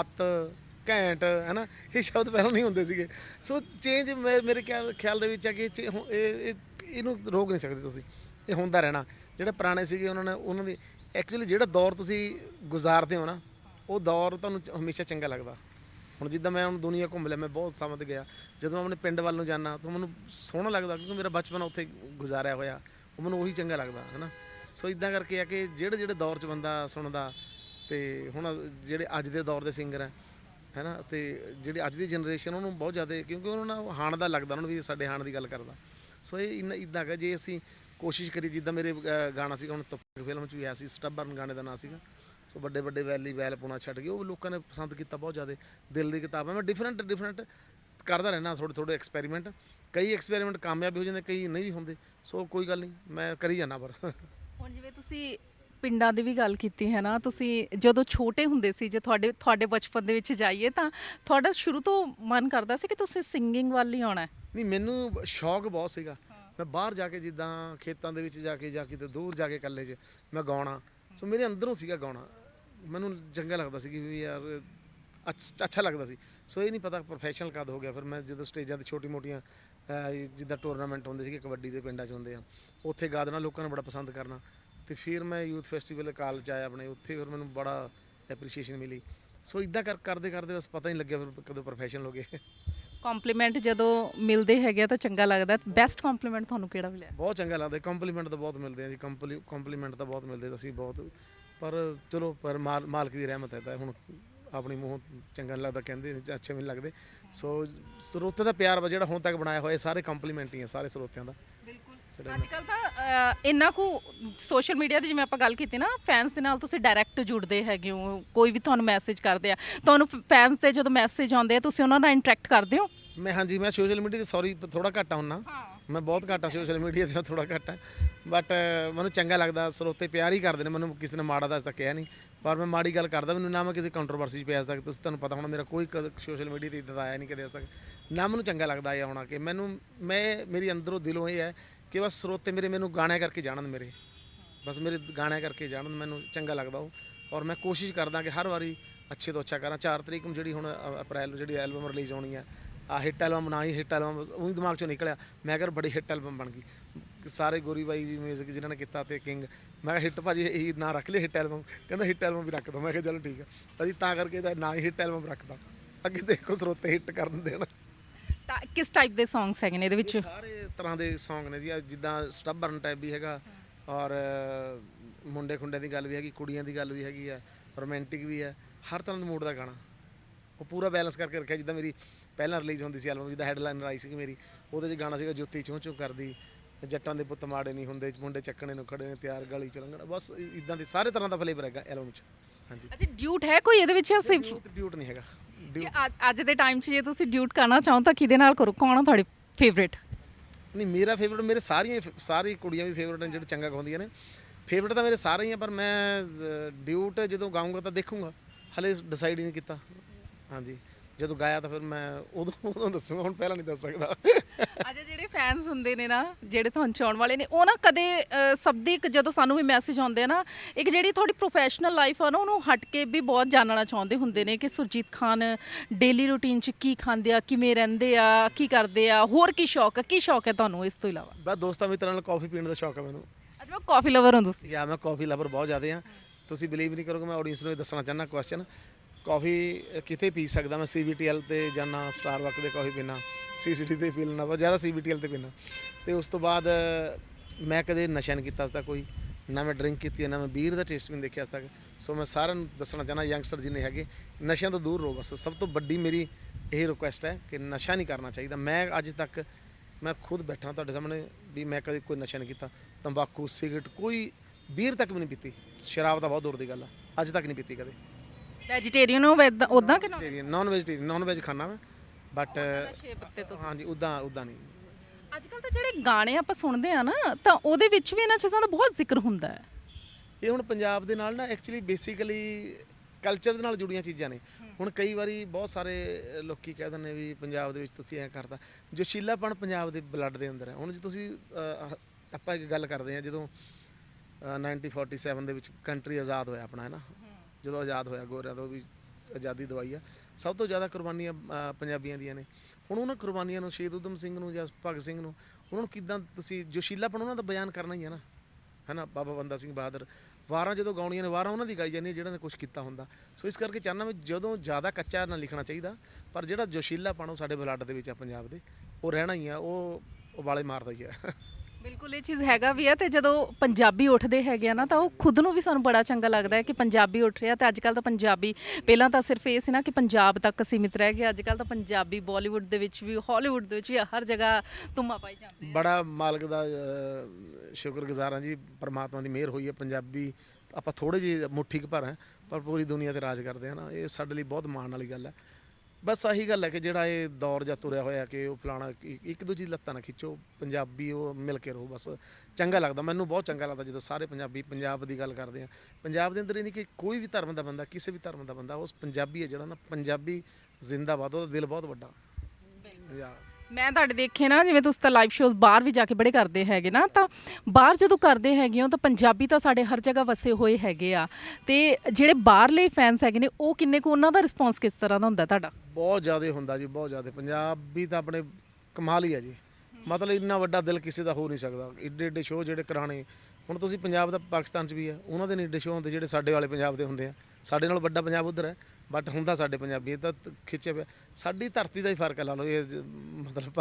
ਅੱਤ, ਘੈਂਟ, ਹੈਨਾ? ਇਹ ਸ਼ਬਦ ਪਹਿਲਾਂ ਨਹੀਂ ਹੁੰਦੇ ਸੀਗੇ। ਸੋ ਚੇਂਜ ਮੇਰੇ ਖਿਆਲ ਖਿਆਲ ਦੇ ਵਿੱਚ ਹੈ ਕਿ ਚੇ- ਹੁਣ, ਇਹ ਇਹਨੂੰ ਰੋਕ ਨਹੀਂ ਸਕਦੇ ਤੁਸੀਂ। ਇਹ ਹੁੰਦਾ ਰਹਿਣਾ। ਜਿਹੜੇ ਪੁਰਾਣੇ ਸੀਗੇ ਉਹਨਾਂ ਨੇ, ਉਹਨਾਂ ਦੀ ਐਕਚੁਅਲੀ ਜਿਹੜਾ ਦੌਰ ਤੁਸੀਂ ਗੁਜ਼ਾਰਦੇ ਹੋ ਨਾ, ਉਹ ਦੌਰ ਤੁਹਾਨੂੰ ਹਮੇਸ਼ਾ ਚੰਗਾ ਲੱਗਦਾ। ਹੁਣ ਜਿੱਦਾਂ ਮੈਂ ਹੁਣ ਦੁਨੀਆ ਘੁੰਮ ਲਿਆ, ਮੈਂ ਬਹੁਤ ਸਮਾਂ ਤੇ ਗਿਆ। ਜਦੋਂ ਮੈਂ ਆਪਣੇ ਪਿੰਡ ਵੱਲ ਨੂੰ ਜਾਣਾ ਤਾਂ ਮੈਨੂੰ ਸੋਹਣਾ ਲੱਗਦਾ ਕਿਉਂਕਿ ਮੇਰਾ ਬਚਪਨ ਉੱਥੇ ਗੁਜ਼ਾਰਿਆ ਹੋਇਆ। ਉਹ ਮੈਨੂੰ ਉਹੀ ਚੰਗਾ ਲੱਗਦਾ ਹੈ ਨਾ ਸੋ ਇਦਾਂ ਕਰਕੇ ਆ ਕਿ ਜਿਹੜੇ ਜਿਹੜੇ ਦੌਰ 'ਚ ਬੰਦਾ ਸੁਣਦਾ ਤੇ ਹੁਣ ਜਿਹੜੇ ਅੱਜ ਦੇ ਦੌਰ ਦੇ ਸਿੰਗਰ ਹੈ ਹੈਨਾ? ਤੇ ਜਿਹੜੇ ਅੱਜ ਦੀ ਜਨਰੇਸ਼ਨ ਉਹਨੂੰ ਬਹੁਤ ਜ਼ਿਆਦਾ ਕਿਉਂਕਿ ਉਹਨਾਂ ਨਾਲ ਹਾਣ ਦਾ ਲੱਗਦਾ, ਉਹਨਾਂ ਨੂੰ ਵੀ ਸਾਡੇ ਹਾਣ ਦੀ ਗੱਲ ਕਰਦਾ। ਸੋ ਇਹ ਇੰਨਾ ਇਦਾਂ ਹੈਗਾ, ਜੇ ਅਸੀਂ ਕੋਸ਼ਿਸ਼ ਕਰੀ ਜਿੱਦਾਂ ਮੇਰੇ ਗਾਣਾ ਸੀਗਾ, ਹੁਣ ਤਫਸੀਰ ਫਿਲਮ 'ਚ ਵੀ ਆਇਆ ਸੀ ਸਟੱਬਰਨ ਗਾਣੇ ਦਾ ਨਾਂ ਸੀਗਾ। ਸੋ ਵੱਡੇ ਵੱਡੇ ਵੈਲੀ ਵੈਲ ਪੁਣਾ ਛੱਡ ਗਏ ਉਹ ਲੋਕਾਂ ਨੇ ਪਸੰਦ ਕੀਤਾ ਬਹੁਤ ਜ਼ਿਆਦਾ ਦਿਲ ਦੀ ਕਿਤਾਬ ਹੈ। ਮੈਂ ਡਿਫਰੈਂਟ ਡਿਫਰੈਂਟ ਕਰਦਾ ਰਹਿਣਾ ਥੋੜੇ ਥੋੜੇ ਐਕਸਪੈਰੀਮੈਂਟ ਕਈ ਐਕਸਪੈਰੀਮੈਂਟ ਕਾਮਯਾਬ ਹੋ ਜਾਂਦੇ ਕਈ ਨਹੀਂ ਵੀ ਹੁੰਦੇ। ਸੋ ਕੋਈ ਗੱਲ ਨਹੀਂ ਮੈਂ ਕਰੀ ਜਾਣਾ ਪਰ। ਹੁਣ ਜਿਵੇਂ ਤੁਸੀਂ ਪਿੰਡਾਂ ਦੀ ਵੀ ਗੱਲ ਕੀਤੀ ਹੈ ਨਾ ਤੁਸੀਂ ਜਦੋਂ ਛੋਟੇ ਹੁੰਦੇ ਸੀ ਜੇ ਤੁਹਾਡੇ ਤੁਹਾਡੇ ਬਚਪਨ ਦੇ ਵਿੱਚ ਜਾਈਏ ਤਾਂ ਤੁਹਾਡਾ ਸ਼ੁਰੂ ਤੋਂ ਮਨ ਕਰਦਾ ਸੀ ਕਿ ਤੁਸੀਂ ਸਿੰਗਿੰਗ ਵੱਲ ਹੀ ਆਉਣਾ ਨਹੀਂ ਮੈਨੂੰ ਸ਼ੌਕ ਬਹੁਤ ਸੀਗਾ। ਮੈਂ ਬਾਹਰ ਜਾ ਕੇ ਜਿੱਦਾਂ ਖੇਤਾਂ ਦੇ ਵਿੱਚ ਜਾ ਕੇ ਜਾਂ ਕਿਤੇ ਦੂਰ ਜਾ ਕੇ ਇਕੱਲੇ 'ਚ ਮੈਂ ਗਾਉਣਾ। ਸੋ ਮੇਰੇ ਅੰਦਰੋਂ ਸੀਗਾ ਗਾਉਣਾ। ਮੈਨੂੰ ਚੰਗਾ ਲੱਗਦਾ ਸੀ ਕਿ ਵੀ ਯਾਰ ਅੱਛ- ਲੱਗਦਾ ਸੀ। ਸੋ ਇਹ ਨਹੀਂ ਪਤਾ ਪ੍ਰੋਫੈਸ਼ਨਲ ਕਦ ਹੋ ਗਿਆ ਫਿਰ ਮੈਂ ਜਦੋਂ ਸਟੇਜਾਂ ਤੇ ਛੋਟੀ ਮੋਟੀਆਂ ਜਿੱਦਾਂ ਟੂਰਨਾਮੈਂਟ ਹੁੰਦੇ ਸੀਗੇ ਕਬੱਡੀ ਦੇ ਪਿੰਡਾਂ 'ਚ ਹੁੰਦੇ ਆ ਉੱਥੇ ਗਾ ਦੇਣਾ ਲੋਕਾਂ ਨੇ ਬੜਾ ਪਸੰਦ ਕਰਨਾ। ਤੇ ਫਿਰ ਮੈਂ ਯੂਥ ਫੈਸਟੀਵਲ ਕਾਲਜ 'ਚ ਆਇਆ ਆਪਣੇ ਉੱਥੇ ਫਿਰ ਮੈਨੂੰ ਬੜਾ ਐਪਰੀਸ਼ੀਏਸ਼ਨ ਮਿਲੀ। ਸੋ ਇਦਾਂ ਕਰ ਕਰਦੇ ਕਰਦੇ ਬਸ ਪਤਾ ਹੀ ਨਹੀਂ ਲੱਗਿਆ ਫਿਰ ਕਦੋਂ ਪ੍ਰੋਫੈਸ਼ਨਲ ਹੋ ਗਏ। ਕੰਪਲੀਮੈਂਟ ਜਦੋਂ ਮਿਲਦੇ ਹੈਗੇ ਤਾਂ ਚੰਗਾ ਲੱਗਦਾ। ਬੈਸਟ ਕੰਪਲੀਮੈਂਟ ਤੁਹਾਨੂੰ ਕਿਹੜਾ ਮਿਲਿਆ? ਬਹੁਤ ਚੰਗਾ ਲੱਗਦਾ। ਕੰਪਲੀਮੈਂਟ ਤਾਂ ਬਹੁਤ ਮਿਲਦੇ ਆ ਜੀ। ਕੰਪਲੀਮੈਂਟ ਤਾਂ ਬਹੁਤ ਮਿਲਦੇ ਅਸੀਂ ਬਹੁਤ ਪਰ ਚਲੋ ਪਰ ਮਾਲ- ਮਾਲਕ ਦੀ ਰਹਿਮਤ ਹੈ ਤਾਂ ਹੁਣ ਆਪਣੀ ਮੂੰਹ ਚੰਗਾ ਨਹੀਂ ਲੱਗਦਾ ਕਹਿੰਦੇ ਨੇ, ਅੱਛੇ ਵੀ ਨਹੀਂ ਲੱਗਦੇ। ਸੋ ਸਰੋਤੇ ਦਾ ਪਿਆਰ ਵਾ ਜਿਹੜਾ ਹੁਣ ਤੱਕ ਬਣਾਇਆ ਹੋਇਆ ਇਹ ਸਾਰੇ ਕੰਪਲੀਮੈਂਟ ਹੀ ਆ ਸਾਰੇ ਸਰੋਤਿਆਂ ਦਾ। ਬਿਲਕੁਲ। ਅੱਜ ਕੱਲ ਤਾਂ ਅਹ, ਇੰਨਾ ਕੁ ਸੋਸ਼ਲ ਮੀਡੀਆ ਤੇ ਜਿਵੇਂ ਆਪਾਂ ਗੱਲ ਕੀਤੀ ਨਾ ਫੈਨਸ ਦੇ ਨਾਲ ਤੁਸੀਂ ਡਾਇਰੈਕਟ ਜੁੜਦੇ ਹੈਗੇ ਹੋ ਕੋਈ ਵੀ ਤੁਹਾਨੂੰ ਮੈਸੇਜ ਕਰਦੇ ਆ। ਤੁਹਾਨੂੰ ਫੈਨਸ ਦੇ ਜਦੋਂ ਮੈਸੇਜ ਆਉਂਦੇ ਆ ਤੁਸੀਂ ਉਹਨਾਂ ਨਾਲ ਇੰਟਰੈਕਟ ਕਰਦੇ ਹੋ? ਮੈਂ ਹਾਂਜੀ ਮੈਂ ਸੋਸ਼ਲ ਮੀਡੀਆ ਤੇ ਸੌਰੀ ਥੋੜਾ ਘੱਟ ਹੁੰਨਾ ਮੈਂ ਬਹੁਤ ਘੱਟ ਆ ਸੋਸ਼ਲ ਮੀਡੀਆ ਤੇ ਥੋੜਾ ਘੱਟ ਆ। ਬਟ ਮੈਨੂੰ ਚੰਗਾ ਲੱਗਦਾ, ਸਰੋਤੇ ਪਿਆਰ ਹੀ ਕਰਦੇ ਨੇ, ਮੈਨੂੰ ਕਿਸੇ ਨੇ ਮਾੜਾ ਦਾ ਅੱਜ ਤੱਕ ਕਿਹਾ ਨਹੀਂ। ਪਰ ਮੈਂ ਮਾੜੀ ਗੱਲ ਕਰਦਾ, ਮੈਨੂੰ ਨਾ ਮੈਂ ਕਿਸੇ ਕੰਟਰੋਵਰਸੀ 'ਚ ਪਿਆ ਅੱਜ ਤੱਕ, ਤੁਸੀਂ ਤੁਹਾਨੂੰ ਪਤਾ ਹੋਣਾ, ਮੇਰਾ ਕੋਈ ਸੋਸ਼ਲ ਮੀਡੀਆ ਤੇ ਇਦਾਂ ਦਾ ਆਇਆ ਨਹੀਂ ਕਦੇ ਅੱਜ ਤੱਕ। ਨਾ ਮੈਨੂੰ ਚੰਗਾ ਲੱਗਦਾ ਇਹ ਹੋਣਾ ਕਿ ਮੈਨੂੰ, ਮੈਂ, ਮੇਰੀ ਅੰਦਰੋਂ ਦਿਲੋਂ ਇਹ ਹੈ ਕਿ ਬਸ ਸਰੋਤੇ ਮੇਰੇ ਮੈਨੂੰ ਗਾਣਿਆਂ ਕਰਕੇ ਜਾਣਨ ਮੇਰੇ। ਬਸ ਮੇਰੇ ਗਾਣਿਆਂ ਕਰਕੇ ਜਾਣਨ, ਮੈਨੂੰ ਚੰਗਾ ਲੱਗਦਾ ਉਹ। ਔਰ ਮੈਂ ਕੋਸ਼ਿਸ਼ ਕਰਦਾ ਕਿ ਹਰ ਵਾਰੀ ਅੱਛੇ ਤੋਂ ਅੱਛਾ ਕਰਾਂ। 4 ਤਰੀਕ ਨੂੰ ਜਿਹੜੀ ਹੁਣ ਅਪ੍ਰੈਲ ਨੂੰ ਜਿਹੜੀ ਐਲਬਮ ਰਿਲੀਜ਼ ਹੋਣੀ ਹੈ ਆ ਹਿੱਟ ਐਲਬਮ ਨਾ ਹੀ ਹਿੱਟ ਐਲਬਮ ਉਹੀ ਦਿਮਾਗ ਚੋਂ ਨਿਕਲਿਆ। ਮੈਂ ਕਿਹਾ ਬੜੀ ਹਿੱਟ ਐਲਬਮ ਬਣ ਗਈ। ਸਾਰੇ ਗੋਰੀ ਬਾਈ ਵੀ 뮤직 ਜਿਨ੍ਹਾਂ ਨੇ ਕੀਤਾ ਤੇ ਕਿੰਗ ਮੈਂ ਕਿਹਾ ਹਿੱਟ ਭਾਜੀ ਇਹ ਨਾਂ ਰੱਖ ਲਿਆ ਹਿੱਟ ਐਲਬਮ। ਕਹਿੰਦਾ ਹਿੱਟ ਐਲਬਮ ਵੀ ਰੱਖ ਦੋ। ਮੈਂ ਕਿਹਾ ਚਲੋ ਠੀਕ ਹੈ ਅਸੀਂ ਤਾਂ ਕਰਕੇ ਇਹਦਾ ਨਾਂ ਹੀ ਹਿੱਟ ਐਲਬਮ ਰੱਖਦਾ ਅੱਗੇ ਦੇਖੋ ਸਰੋਤੇ ਹਿੱਟ ਕਰਨ ਦੇਣ। ਤਾਂ ਕਿਸ ਟਾਈਪ ਦੇ ਸੌਂਗਸ ਹੈਗੇ ਨੇ ਇਹਦੇ ਵਿੱਚ? ਸਾਰੇ ਤਰ੍ਹਾਂ ਦੇ Song ਨੇ ਜੀ। ਜਿੱਦਾਂ ਸਟੱਬਰਨ ਟਾਈਪ ਵੀ ਹੈਗਾ ਔਰ ਮੁੰਡੇ ਖੁੰਡੇ ਦੀ ਗੱਲ ਵੀ ਹੈਗੀ ਕੁੜੀਆਂ ਦੀ ਗੱਲ ਵੀ ਹੈਗੀ ਆ ਰੋਮਾਂਟਿਕ ਵੀ ਹੈ ਹਰ ਤਰ੍ਹਾਂ ਦੇ ਮੂਡ ਦਾ ਗਾਣਾ। ਉਹ ਪੂਰਾ ਬੈਲੈਂਸ ਕਰਕੇ ਰੱਖਿਆ। ਜਿੱਦਾਂ ਮੇਰੀ ਪਹਿਲਾਂ ਰਿਲੀਜ਼ ਹੁੰਦੀ ਸੀ ਐਲਬਮ ਜਿੱਦਾਂ ਹੈਡਲਾਈਨਰ ਆਈ ਸੀ ਮੇਰੀ ਉਹਦੇ 'ਚ ਗਾਣਾ ਸੀਗਾ ਜੋਤੀ ਚੂੰ ਚੂੰ ਕਰਦੀ ਜੱਟਾਂ ਦੇ ਪੁੱਤ ਮਾੜੇ ਨਹੀਂ ਹੁੰਦੇ ਮੁੰਡੇ ਚੱਕਣੇ ਨੂੰ ਖੜੇ ਨੇ ਤਿਆਰ ਗਲੀ ਚ ਲੰਘਣਾ ਬਸ ਇਦਾਂ ਦੇ ਸਾਰੇ ਤਰ੍ਹਾਂ ਦਾ ਫਲੇਵਰ ਹੈਗਾ ਐਲਬਮ 'ਚ ਹਾਂਜੀ। ਅੱਛਾ ਡਿਊਟ ਹੈ ਕੋਈ ਇਹਦੇ ਵਿੱਚ ਜਾਂ ਸਿਰਫ ਡਿਊਟ ਨਹੀਂ ਹੈਗਾ ਜੇ ਅੱਜ ਅੱਜ ਦੇ ਟਾਈਮ 'ਚ ਜੇ ਤੁਸੀਂ ਡਿਊਟ ਕਰਨਾ ਚਾਹੋ ਤਾਂ ਕਿਹਦੇ ਨਾਲ ਕਰੋ ਕੌਣ ਆ ਤੁਹਾਡੇ ਫੇਵਰੇਟ ਨਹੀਂ ਮੇਰਾ ਫੇਵਰਟ ਮੇਰੇ ਸਾਰੀਆਂ ਸਾਰੀ ਕੁੜੀਆਂ ਵੀ ਫੇਵਰਟ ਨੇ ਜਿਹੜੇ ਚੰਗਾ ਗਾਉਂਦੀਆਂ ਨੇ। ਫੇਵਰਟ ਤਾਂ ਮੇਰੇ ਸਾਰੇ ਹੀ ਆ ਪਰ ਮੈਂ ਡਿਊਟ ਜਦੋਂ ਗਾਉਂਗਾ ਤਾਂ ਦੇਖੂੰਗਾ ਹਲੇ ਡਿਸਾਈਡ ਹੀ ਨਹੀਂ ਕੀਤਾ ਹਾਂਜੀ। ਜਦੋਂ ਗਾਇਆ ਤਾਂ ਫਿਰ ਮੈਂ ਉਦੋਂ ਉਦੋਂ ਦੱਸੂਗਾ ਹੁਣ ਪਹਿਲਾਂ ਨਹੀਂ ਦੱਸ ਸਕਦਾ। ਅੱਛਾ ਜਿਹੜੇ ਫੈਨਸ ਹੁੰਦੇ ਨੇ ਨਾ ਜਿਹੜੇ ਤੁਹਾਨੂੰ ਚਾਹਣ ਵਾਲੇ ਨੇ ਉਹ ਨਾ ਕਦੇ ਦੀ ਇੱਕ ਜਦੋਂ ਸਾਨੂੰ ਵੀ ਮੈਸੇਜ ਆਉਂਦੇ ਆ ਨਾ ਇੱਕ ਜਿਹੜੀ ਤੁਹਾਡੀ ਪ੍ਰੋਫੈਸ਼ਨਲ ਲਾਈਫ ਆ ਨਾ ਉਹਨੂੰ ਹਟ ਕੇ ਵੀ ਬਹੁਤ ਜਾਣਨਾ ਚਾਹੁੰਦੇ ਹੁੰਦੇ ਨੇ ਕਿ ਸੁਰਜੀਤ ਖਾਨ ਡੇਲੀ ਰੂਟੀਨ 'ਚ ਕੀ ਖਾਂਦੇ ਆ ਕਿਵੇਂ ਰਹਿੰਦੇ ਆ ਕੀ ਕਰਦੇ ਆ ਹੋਰ ਕੀ ਸ਼ੌਕ ਆ ਕੀ ਸ਼ੌਕ ਹੈ ਤੁਹਾਨੂੰ ਇਸ ਤੋਂ ਇਲਾਵਾ? ਬਸ ਦੋਸਤਾਂ ਮਿੱਤਰਾਂ ਨਾਲ ਕਾਫੀ ਪੀਣ ਦਾ ਸ਼ੌਕ ਹੈ ਮੈਨੂੰ। ਅੱਜ ਮੈਂ ਕਾਫੀ ਲਵਰ ਹਾਂ ਤੁਸੀਂ। ਯਾ ਮੈਂ ਕਾਫੀ ਲਵਰ ਬਹੁਤ ਜ਼ਿਆਦਾ ਆ। ਤੁਸੀਂ ਬਲੀਵ ਨਹੀਂ ਕਰੋਗੇ ਮੈਂ ਆਡੀਅנס ਨੂੰ ਇਹ ਦੱਸਣਾ ਚਾਹੁੰਦਾ ਕੁਐਸਚਨ ਕਾਫੀ, ਕਿਤੇ ਪੀ ਸਕਦਾ ਮੈਂ ਸੀਬੀਟੀਐਲ ਤੇ ਜਾਣਾ ਸਟਾਰਬਕ ਦੇ ਕਾਫੀ ਪੀਣਾ ਸੀਸੀਟੀ ਤੇ ਪੀ ਲੈਣਾ ਬਹੁਤ ਜ਼ਿਆਦਾ ਸੀਬੀਟੀਐਲ ਤੇ ਪੀਣਾ ਤੇ ਉਸ ਤੋਂ ਬਾਅਦ ਮੈਂ ਕਦੇ ਨਸ਼ਾ ਨਹੀਂ ਕੀਤਾ ਅੱਜ ਤੱਕ ਕੋਈ, ਨਾ ਮੈਂ ਡਰਿੰਕ ਕੀਤੀ ਹੈ ਨਾ ਮੈਂ ਬੀਰ ਦਾ ਟੇਸਟ ਵੀ ਨਹੀਂ ਦੇਖਿਆ ਅੱਜ ਤੱਕ। ਸੋ ਮੈਂ ਸਾਰਿਆਂ ਨੂੰ ਦੱਸਣਾ ਚਾਹੁੰਦਾ ਯੰਗਸਟਰ ਜਿੰਨੇ ਹੈਗੇ, ਨਸ਼ਿਆਂ ਤੋਂ ਦੂਰ ਰਹੋ ਬਸ। ਸਭ ਤੋਂ ਵੱਡੀ ਮੇਰੀ ਇਹ ਰਿਕੁਐਸਟ ਹੈ ਕਿ ਨਸ਼ਾ ਨਹੀਂ ਕਰਨਾ ਚਾਹੀਦਾ। ਮੈਂ ਅੱਜ ਤੱਕ, ਮੈਂ ਖੁਦ ਬੈਠਾ ਤੁਹਾਡੇ ਸਾਹਮਣੇ ਵੀ ਮੈਂ ਕਦੇ ਕੋਈ ਨਸ਼ਾ ਨਹੀਂ ਕੀਤਾ। ਤੰਬਾਕੂ ਸਿਗਰਟ ਕੋਈ ਬੀਰ ਤੱਕ ਵੀ ਨਹੀਂ ਪੀਤੀ। ਸ਼ਰਾਬ ਤਾਂ ਬਹੁਤ ਦੂਰ ਦੀ ਗੱਲ ਆ। ਅੱਜ ਤੱਕ ਨਹੀਂ ਪੀਤੀ ਕਦੇ। ਵੈਜੀਟੇਰੀਅਨ ਹੋ ਉਦਾਂ ਕਿ ਨਾ vegetarian non vegetarian non veg ਖਾਣਾ ਮੈਂ ਬਟ ਛੇ ਪੱਤੇ ਤੋਂ। ਹਾਂਜੀ ਉਦਾਂ ਉਦਾਂ ਨਹੀਂ। ਅੱਜ ਕੱਲ ਤਾਂ ਜਿਹੜੇ ਗਾਣੇ ਆਪਾਂ ਸੁਣਦੇ ਆ ਨਾ ਤਾਂ ਉਹਦੇ ਵਿੱਚ ਵੀ ਇਹਨਾਂ ਚੀਜ਼ਾਂ ਦਾ ਬਹੁਤ ਜ਼ਿਕਰ ਹੁੰਦਾ ਹੈ। ਇਹ ਹੁਣ ਪੰਜਾਬ ਦੇ ਨਾਲ ਨਾ ਐਕਚੁਅਲੀ ਬੇਸਿਕਲੀ ਕਲਚਰ ਦੇ ਨਾਲ ਜੁੜੀਆਂ ਚੀਜ਼ਾਂ ਨੇ। ਹੁਣ ਕਈ ਵਾਰੀ ਬਹੁਤ ਸਾਰੇ ਲੋਕੀ ਕਹਿ ਦਿੰਦੇ ਵੀ ਪੰਜਾਬ ਦੇ ਵਿੱਚ ਤੁਸੀਂ ਐ ਕਰਦਾ ਜੋਸ਼ੀਲਾਪਣ ਪੰਜਾਬ ਦੇ ਬਲੱਡ ਦੇ ਅੰਦਰ ਹੈ। ਹੁਣ ਜੇ ਤੁਸੀਂ ਅਹ, ਆਪਾਂ ਇੱਕ ਗੱਲ ਕਰਦੇ ਆ ਜਦੋਂ ਅਹ, 1947 ਦੇ ਵਿੱਚ ਕੰਟਰੀ ਆਜ਼ਾਦ ਹੋਇਆ ਆਪਣਾ ਹੈ ਨਾ? ਜਦੋਂ ਆਜ਼ਾਦ ਹੋਇਆ, ਗੋਰਿਆਂ ਤੋਂ ਵੀ ਆਜ਼ਾਦੀ ਦਵਾਈ ਆ। ਸਭ ਤੋਂ ਜ਼ਿਆਦਾ ਕੁਰਬਾਨੀਆਂ ਪੰਜਾਬੀਆਂ ਦੀਆਂ ਨੇ। ਹੁਣ ਉਹਨਾਂ ਕੁਰਬਾਨੀਆਂ ਨੂੰ, ਸ਼ਹੀਦ ਉਦਮ ਸਿੰਘ ਨੂੰ ਜਾਂ ਭਗਤ ਸਿੰਘ ਨੂੰ, ਉਹਨਾਂ ਨੂੰ ਕਿਦਾਂ ਤੁਸੀਂ ਜੋਸ਼ੀਲਾਪਣ ਉਹਨਾਂ ਦਾ ਬਿਆਨ ਕਰਨਾ ਹੀ ਹੈ ਨਾ। ਹੈਨਾ, ਬਾਬਾ ਬੰਦਾ ਸਿੰਘ ਬਹਾਦਰ, ਵਾਰਾਂ ਜਦੋਂ ਗਾਉਣੀਆਂ ਨੇ, ਵਾਰਾਂ ਉਹਨਾਂ ਦੀ ਗਾਈ ਜਾਂਦੀਆਂ ਜਿਹੜਾ ਨੇ ਕੁਝ ਕੀਤਾ ਹੁੰਦਾ। ਸੋ ਇਸ ਕਰਕੇ ਚਾਹੁੰਦਾ ਵੀ ਜਦੋਂ ਜ਼ਿਆਦਾ ਕੱਚਾ ਨਾ ਲਿਖਣਾ ਚਾਹੀਦਾ, ਪਰ ਜਿਹੜਾ ਜੋਸ਼ੀਲਾਪਣ ਉਹ ਸਾਡੇ ਬਲੱਡ ਦੇ ਵਿੱਚ ਆ ਪੰਜਾਬ ਦੇ, ਉਹ ਰਹਿਣਾ ਹੀ ਆ, ਉਹ ਉਬਾਲੇ ਮਾਰਦਾ ਹੀ ਆ। ਬਿਲਕੁਲ, ਇਹ ਚੀਜ਼ ਹੈਗਾ ਵੀ ਹੈ ਤੇ ਜਦੋਂ ਪੰਜਾਬੀ ਉੱਠਦੇ ਹੈਗੇ ਆ ਨਾ ਤਾਂ ਉਹ ਖੁਦ ਨੂੰ ਵੀ ਸਾਨੂੰ ਬੜਾ ਚੰਗਾ ਲੱਗਦਾ ਹੈ ਕਿ ਪੰਜਾਬੀ ਉੱਠ ਰਿਹਾ ਤੇ ਅੱਜ ਕੱਲ ਤਾਂ ਪੰਜਾਬੀ, ਪਹਿਲਾਂ ਤਾਂ ਸਿਰਫ ਇਹ ਸੀ ਨਾ ਕਿ ਪੰਜਾਬ ਤੱਕ ਸੀਮਿਤ ਰਹਿ ਗਿਆ ਅੱਜ ਕੱਲ ਤਾਂ ਪੰਜਾਬੀ ਬਾਲੀਵੁੱਡ ਦੇ ਵਿੱਚ ਵੀ ਹਾਲੀਵੁੱਡ ਦੇ ਵਿੱਚ ਵੀ ਹਰ ਜਗ੍ਹਾ ਧੁੰਮਾ ਪਾਈ ਜਾਂਦੇ ਆ। ਬੜਾ ਮਾਲਕ ਦਾ ਸ਼ੁਕਰਗੁਜ਼ਾਰ ਹਾਂ ਜੀ, ਪਰਮਾਤਮਾ ਦੀ ਮਿਹਰ ਹੋਈ ਹੈ, ਪੰਜਾਬੀ ਆਪਾਂ ਥੋੜੇ ਜਿਹੇ ਮੁੱਠੀ ਕੁ ਭਰ ਹੈ, ਪਰ ਪੂਰੀ ਦੁਨੀਆ ਤੇ ਰਾਜ ਕਰਦੇ ਆ ਨਾ, ਇਹ ਸਾਡੇ ਲਈ ਬਹੁਤ ਮਾਣ ਵਾਲੀ ਗੱਲ ਹੈ। ਬਸ ਆਹੀ ਗੱਲ ਹੈ ਕਿ ਜਿਹੜਾ ਇਹ ਦੌਰ ਜਾਂ ਤੁਰਿਆ ਹੋਇਆ ਕਿ ਉਹ ਫਲਾਣਾ ਇੱਕ ਦੂਜੀ ਲੱਤਾਂ ਨਾ ਖਿੱਚੋ ਪੰਜਾਬੀ ਉਹ ਮਿਲ ਕੇ ਰਹੋ ਬਸ। ਚੰਗਾ ਲੱਗਦਾ ਮੈਨੂੰ ਬਹੁਤ ਚੰਗਾ ਲੱਗਦਾ ਜਦੋਂ ਸਾਰੇ ਪੰਜਾਬੀ ਪੰਜਾਬ ਦੀ ਗੱਲ ਕਰਦੇ ਆ। ਪੰਜਾਬ ਦੇ ਅੰਦਰ ਇਹ ਨਹੀਂ ਕਿ ਕੋਈ ਵੀ ਧਰਮ ਦਾ ਬੰਦਾ ਕਿਸੇ ਵੀ ਧਰਮ ਦਾ ਬੰਦਾ ਉਸ ਪੰਜਾਬੀ ਹੈ ਜਿਹੜਾ ਨਾ ਪੰਜਾਬੀ ਜ਼ਿੰਦਾਬਾਦ ਉਹਦਾ ਦਿਲ ਬਹੁਤ ਵੱਡਾ। ਪੰਜਾਬ ਮੈਂ ਤੁਹਾਡੇ ਦੇਖੇ ਨਾ, ਜਿਵੇਂ ਤੁਸੀਂ ਤਾਂ ਲਾਈਵ ਸ਼ੋਜ਼ ਬਾਹਰ ਵੀ ਜਾ ਕੇ ਬੜੇ ਕਰਦੇ ਹੈਗੇ ਨਾ, ਤਾਂ ਬਾਹਰ ਜਦੋਂ ਕਰਦੇ ਹੈਗੇ ਹੋ ਤਾਂ ਪੰਜਾਬੀ ਤਾਂ ਸਾਡੇ ਹਰ ਜਗ੍ਹਾ ਵਸੇ ਹੋਏ ਹੈਗੇ ਆ। ਤੇ ਜਿਹੜੇ ਬਾਹਰਲੇ ਫੈਨਸ ਹੈਗੇ ਨੇ, ਉਹ ਕਿੰਨੇ ਕੁ ਉਹਨਾਂ ਦਾ ਰਿਸਪੌਂਸ ਕਿਸ ਤਰ੍ਹਾਂ ਦਾ ਹੁੰਦਾ ਤੁਹਾਡਾ? ਬਹੁਤ ਜ਼ਿਆਦਾ ਹੁੰਦਾ ਜੀ, ਬਹੁਤ ਜ਼ਿਆਦਾ। ਪੰਜਾਬੀ ਤਾਂ ਆਪਣੇ ਕਮਾਲ ਹੀ ਆ ਜੀ। ਮਤਲਬ ਇੰਨਾ ਵੱਡਾ ਦਿਲ ਕਿਸੇ ਦਾ ਹੋ ਨਹੀਂ ਸਕਦਾ। ਏਡੇ ਏਡੇ ਸ਼ੋਅ ਜਿਹੜੇ ਕਰਾਣੇ ਹੁਣ ਤੁਸੀਂ ਪੰਜਾਬ ਦਾ ਪਾਕਿਸਤਾਨ 'ਚ ਵੀ ਆ, ਉਹਨਾਂ ਦੇ ਨਹੀਂ ਏਡੇ ਸ਼ੋਅ ਹੁੰਦੇ ਜਿਹੜੇ ਸਾਡੇ ਵਾਲੇ ਪੰਜਾਬ ਦੇ ਹੁੰਦੇ ਆ। ਸਾਡੇ ਨਾਲ ਵੱਡਾ ਪੰਜਾਬ ਉਧਰ ਹੈ। ਬਟ ਹੁੰਦਾ ਸਾਡੇ ਪੰਜਾਬੀ ਤਾਂ ਖਿੱਚਿਆ ਪਿਆ। ਸਾਡੀ ਧਰਤੀ ਦਾ ਹੀ ਫ਼ਰਕ ਲਾ ਲਓ ਇਹ ਜ- ਮਤਲਬ